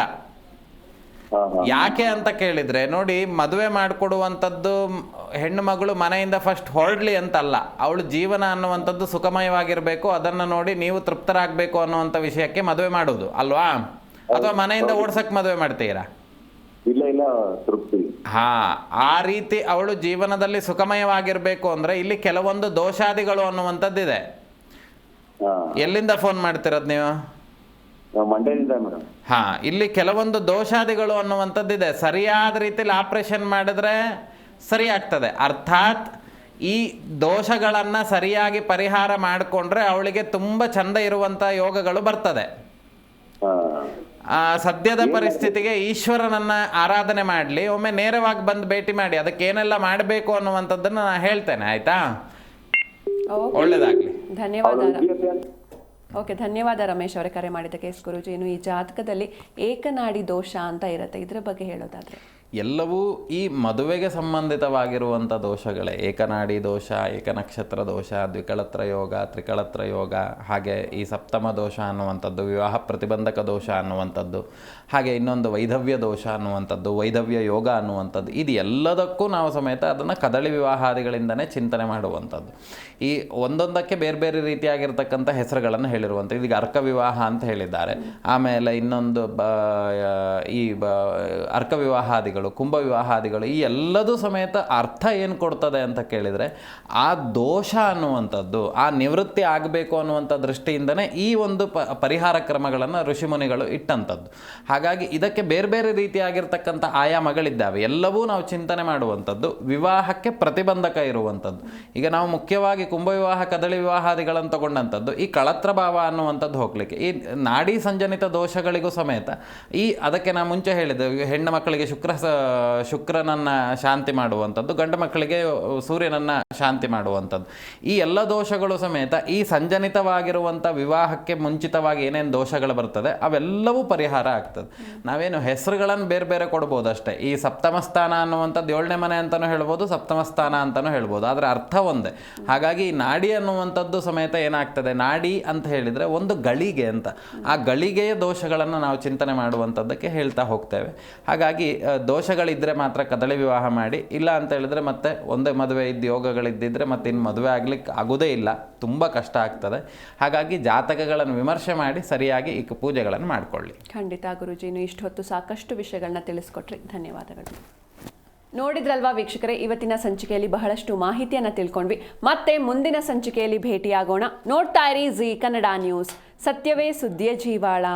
ಯಾಕೆ ಅಂತ ಕೇಳಿದ್ರೆ ನೋಡಿ ಮದುವೆ ಮಾಡಿಕೊಡುವಂಥದ್ದು ಹೆಣ್ಣು ಮಗಳು ಮನೆಯಿಂದ ಫಸ್ಟ್ ಹೊರಡ್ಲಿ ಅಂತಲ್ಲ. ಅವಳು ಜೀವನ ಅನ್ನುವಂಥದ್ದು ಸುಖಮಯವಾಗಿರಬೇಕು. ಅದನ್ನು ನೋಡಿ ನೀವು ತೃಪ್ತರಾಗಬೇಕು ಅನ್ನುವಂಥ ವಿಷಯಕ್ಕೆ ಮದುವೆ ಮಾಡೋದು ಅಲ್ವಾ? ಅಥವಾ ಮನೆಯಿಂದ ಓಡ್ಸಕ್ ಮದುವೆ ಮಾಡ್ತೀರಾ? ಇಲ್ಲ ಇಲ್ಲ ತೃಪ್ತಿ. ಹಾ ಆ ರೀತಿ ಅವಳು ಜೀವನದಲ್ಲಿ ಸುಖಮಯವಾಗಿರಬೇಕು ಅಂದ್ರೆ ಇಲ್ಲಿ ಕೆಲವೊಂದು ದೋಷಾದಿಗಳು ಅನ್ನುವಂಥದ್ದಿದೆ. ಎಲ್ಲಿಂದ ಫೋನ್ ಮಾಡ್ತಿರೋದು ನಾವು? ಮಂಡ್ಯದಿಂದ ಮೇಡಮ್. ಹಾ ಇಲ್ಲಿ ಕೆಲವೊಂದು ದೋಷಾದಿಗಳು ಅನ್ನುವಂಥದ್ದಿದೆ ಸರಿಯಾದ ರೀತಿಯಲ್ಲಿ ಆಪರೇಷನ್ ಮಾಡಿದ್ರೆ ಸರಿ ಆಗ್ತದೆ. ಅರ್ಥಾತ್ ಈ ದೋಷಗಳನ್ನು ಸರಿಯಾಗಿ ಪರಿಹಾರ ಮಾಡಿಕೊಂಡ್ರೆ ಅವಳಿಗೆ ತುಂಬಾ ಚಂದ ಇರುವಂಥ ಯೋಗಗಳು ಬರ್ತದೆ. ಸದ್ಯದ ಪರಿಸ್ಥಿತಿಗೆ ಈಶ್ವರನನ್ನ ಆರಾಧನೆ ಮಾಡಲಿ ಒಮ್ಮೆ ನೇರವಾಗಿ ಬಂದು ಭೇಟಿ ಮಾಡಿ ಅದಕ್ಕೆ ಏನೆಲ್ಲ ಮಾಡಬೇಕು ಅನ್ನುವಂಥದ್ದನ್ನು ನಾನು ಹೇಳ್ತೇನೆ ಆಯ್ತಾ? ಒಳ್ಳೇದಾಗ್ಲಿ. ಒಳ್ಳೇದಾಗಲಿ ಧನ್ಯವಾದ ಓಕೆ ಧನ್ಯವಾದ ರಮೇಶ್ ಅವರೇ ಕರೆ ಮಾಡಿದ ಎಸ್ ಗುರುಜಿ. ಇನ್ನು ಈ ಜಾತಕದಲ್ಲಿ ಏಕನಾಡಿ ದೋಷ ಅಂತ ಇರುತ್ತೆ. ಇದರ ಬಗ್ಗೆ ಹೇಳೋದಾದ್ರೆ. ಎಲ್ಲವೂ ಈ ಮದುವೆಗೆ ಸಂಬಂಧಿತವಾಗಿರುವಂಥ ದೋಷಗಳೇ. ಏಕನಾಡಿ ದೋಷ, ಏಕನಕ್ಷತ್ರ ದೋಷ, ದ್ವಿಕಳತ್ರ ಯೋಗ, ತ್ರಿಕಳತ್ರ ಯೋಗ, ಹಾಗೆ ಈ ಸಪ್ತಮ ದೋಷ ಅನ್ನುವಂಥದ್ದು, ವಿವಾಹ ಪ್ರತಿಬಂಧಕ ದೋಷ ಅನ್ನುವಂಥದ್ದು. ಹಾಗೆ ಇನ್ನೊಂದು ವೈಧವ್ಯ ದೋಷ ಅನ್ನುವಂಥದ್ದು, ವೈಧವ್ಯ ಯೋಗ ಅನ್ನುವಂಥದ್ದು, ಇದು ಎಲ್ಲದಕ್ಕೂ ನಾವು ಸಮೇತ ಅದನ್ನು ಕದಳಿ ವಿವಾಹಾದಿಗಳಿಂದನೇ ಚಿಂತನೆ ಮಾಡುವಂಥದ್ದು. ಈ ಒಂದೊಂದಕ್ಕೆ ಬೇರೆ ಬೇರೆ ರೀತಿಯಾಗಿರ್ತಕ್ಕಂಥ ಹೆಸರುಗಳನ್ನು ಹೇಳಿರುವಂಥ ಇದೀಗ ಅರ್ಕ ವಿವಾಹ ಅಂತ ಹೇಳಿದ್ದಾರೆ. ಆಮೇಲೆ ಇನ್ನೊಂದು ಬ ಈ ಬ, ಅರ್ಕ ವಿವಾಹಾದಿಗಳು, ಕುಂಭ ವಿವಾಹಾದಿಗಳು, ಈ ಎಲ್ಲದೂ ಸಮೇತ ಅರ್ಥ ಏನು ಕೊಡ್ತದೆ ಅಂತ ಕೇಳಿದರೆ, ಆ ದೋಷ ಅನ್ನುವಂಥದ್ದು, ಆ ನಿವೃತ್ತಿ ಆಗಬೇಕು ಅನ್ನುವಂಥ ದೃಷ್ಟಿಯಿಂದನೇ ಈ ಒಂದು ಪರಿಹಾರ ಕ್ರಮಗಳನ್ನು ಋಷಿಮುನಿಗಳು ಇಟ್ಟಂಥದ್ದು. ಹಾಗಾಗಿ ಇದಕ್ಕೆ ಬೇರೆ ಬೇರೆ ರೀತಿಯಾಗಿರ್ತಕ್ಕಂಥ ಆಯಾಮಗಳಿದ್ದಾವೆ. ಎಲ್ಲವೂ ನಾವು ಚಿಂತನೆ ಮಾಡುವಂಥದ್ದು, ವಿವಾಹಕ್ಕೆ ಪ್ರತಿಬಂಧಕ ಇರುವಂಥದ್ದು. ಈಗ ನಾವು ಮುಖ್ಯವಾಗಿ ಕುಂಭ ವಿವಾಹ ಕದಳಿ ವಿವಾಹಾದಿಗಳನ್ನು ತಗೊಂಡಂಥದ್ದು, ಈ ಕಳತ್ರ ಭಾವ ಅನ್ನುವಂಥದ್ದು ಹೋಗಲಿಕ್ಕೆ. ಈ ನಾಡಿ ಸಂಜನಿತ ದೋಷಗಳಿಗೂ ಸಮೇತ ಈ ಅದಕ್ಕೆ ನಾನು ಮುಂಚೆ ಹೇಳಿದೆ ಹೆಣ್ಣು ಮಕ್ಕಳಿಗೆ ಶುಕ್ರ ಶುಕ್ರನನ್ನ ಶಾಂತಿ ಮಾಡುವಂಥದ್ದು, ಗಂಡು ಮಕ್ಕಳಿಗೆ ಸೂರ್ಯನನ್ನ ಶಾಂತಿ ಮಾಡುವಂಥದ್ದು. ಈ ಎಲ್ಲ ದೋಷಗಳು ಸಮೇತ ಈ ಸಂಜನಿತವಾಗಿರುವಂಥ ವಿವಾಹಕ್ಕೆ ಮುಂಚಿತವಾಗಿ ಏನೇನು ದೋಷಗಳು ಬರ್ತದೆ, ಅವೆಲ್ಲವೂ ಪರಿಹಾರ ಆಗ್ತದೆ. ನಾವೇನು ಹೆಸರುಗಳನ್ನು ಬೇರೆ ಬೇರೆ ಕೊಡ್ಬೋದು ಅಷ್ಟೇ. ಈ ಸಪ್ತಮ ಸ್ಥಾನ ಅನ್ನುವಂಥದ್ದು ಏಳನೇ ಮನೆ ಅಂತಲೂ ಹೇಳ್ಬೋದು, ಸಪ್ತಮ ಸ್ಥಾನ ಅಂತಲೂ ಹೇಳ್ಬೋದು. ಆದರೆ ಅರ್ಥ ಒಂದೇ. ಹಾಗಾಗಿ ಈ ನಾಡಿ ಅನ್ನುವಂಥದ್ದು ಸಮೇತ ಏನಾಗ್ತದೆ? ನಾಡಿ ಅಂತ ಹೇಳಿದರೆ ಒಂದು ಗಳಿಗೆ ಅಂತ. ಆ ಗಳಿಗೆಯ ದೋಷಗಳನ್ನು ನಾವು ಚಿಂತನೆ ಮಾಡುವಂಥದ್ದಕ್ಕೆ ಹೇಳ್ತಾ ಹೋಗ್ತೇವೆ. ಹಾಗಾಗಿ ದೋಷಗಳಿದ್ದರೆ ಮಾತ್ರ ಕದಳಿ ವಿವಾಹ ಮಾಡಿ, ಇಲ್ಲ ಅಂತ ಹೇಳಿದರೆ ಮತ್ತೆ ಒಂದೇ ಮದುವೆ ಇದ್ದು ಯೋಗಗಳಿದ್ದಿದ್ರೆ ಮತ್ತೆ ಇನ್ನು ಮದುವೆ ಆಗಲಿಕ್ಕೆ ಆಗೋದೇ ಇಲ್ಲ. ತುಂಬ ಕಷ್ಟ ಆಗ್ತದೆ. ಹಾಗಾಗಿ ಜಾತಕಗಳನ್ನು ವಿಮರ್ಶೆ ಮಾಡಿ ಸರಿಯಾಗಿ ಈ ಪೂಜೆಗಳನ್ನು ಮಾಡಿಕೊಳ್ಳಿ. ಖಂಡಿತ ಗುರುಜಿ ಗುರುಜಿನೂ ಇಷ್ಟು ಹೊತ್ತು ಸಾಕಷ್ಟು ವಿಷಯಗಳನ್ನ ತಿಳಿಸ್ಕೊಟ್ರಿ. ಧನ್ಯವಾದಗಳು. ನೋಡಿದ್ರಲ್ವಾ ವೀಕ್ಷಕರೇ, ಇವತ್ತಿನ ಸಂಚಿಕೆಯಲ್ಲಿ ಬಹಳಷ್ಟು ಮಾಹಿತಿಯನ್ನು ತಿಳ್ಕೊಂಡ್ವಿ. ಮತ್ತೆ ಮುಂದಿನ ಸಂಚಿಕೆಯಲ್ಲಿ ಭೇಟಿಯಾಗೋಣ. ನೋಡ್ತಾ ಇರಿ ಜಿ ಕನ್ನಡ ನ್ಯೂಸ್. ಸತ್ಯವೇ ಸುದ್ದಿಯ ಜೀವಾಳ.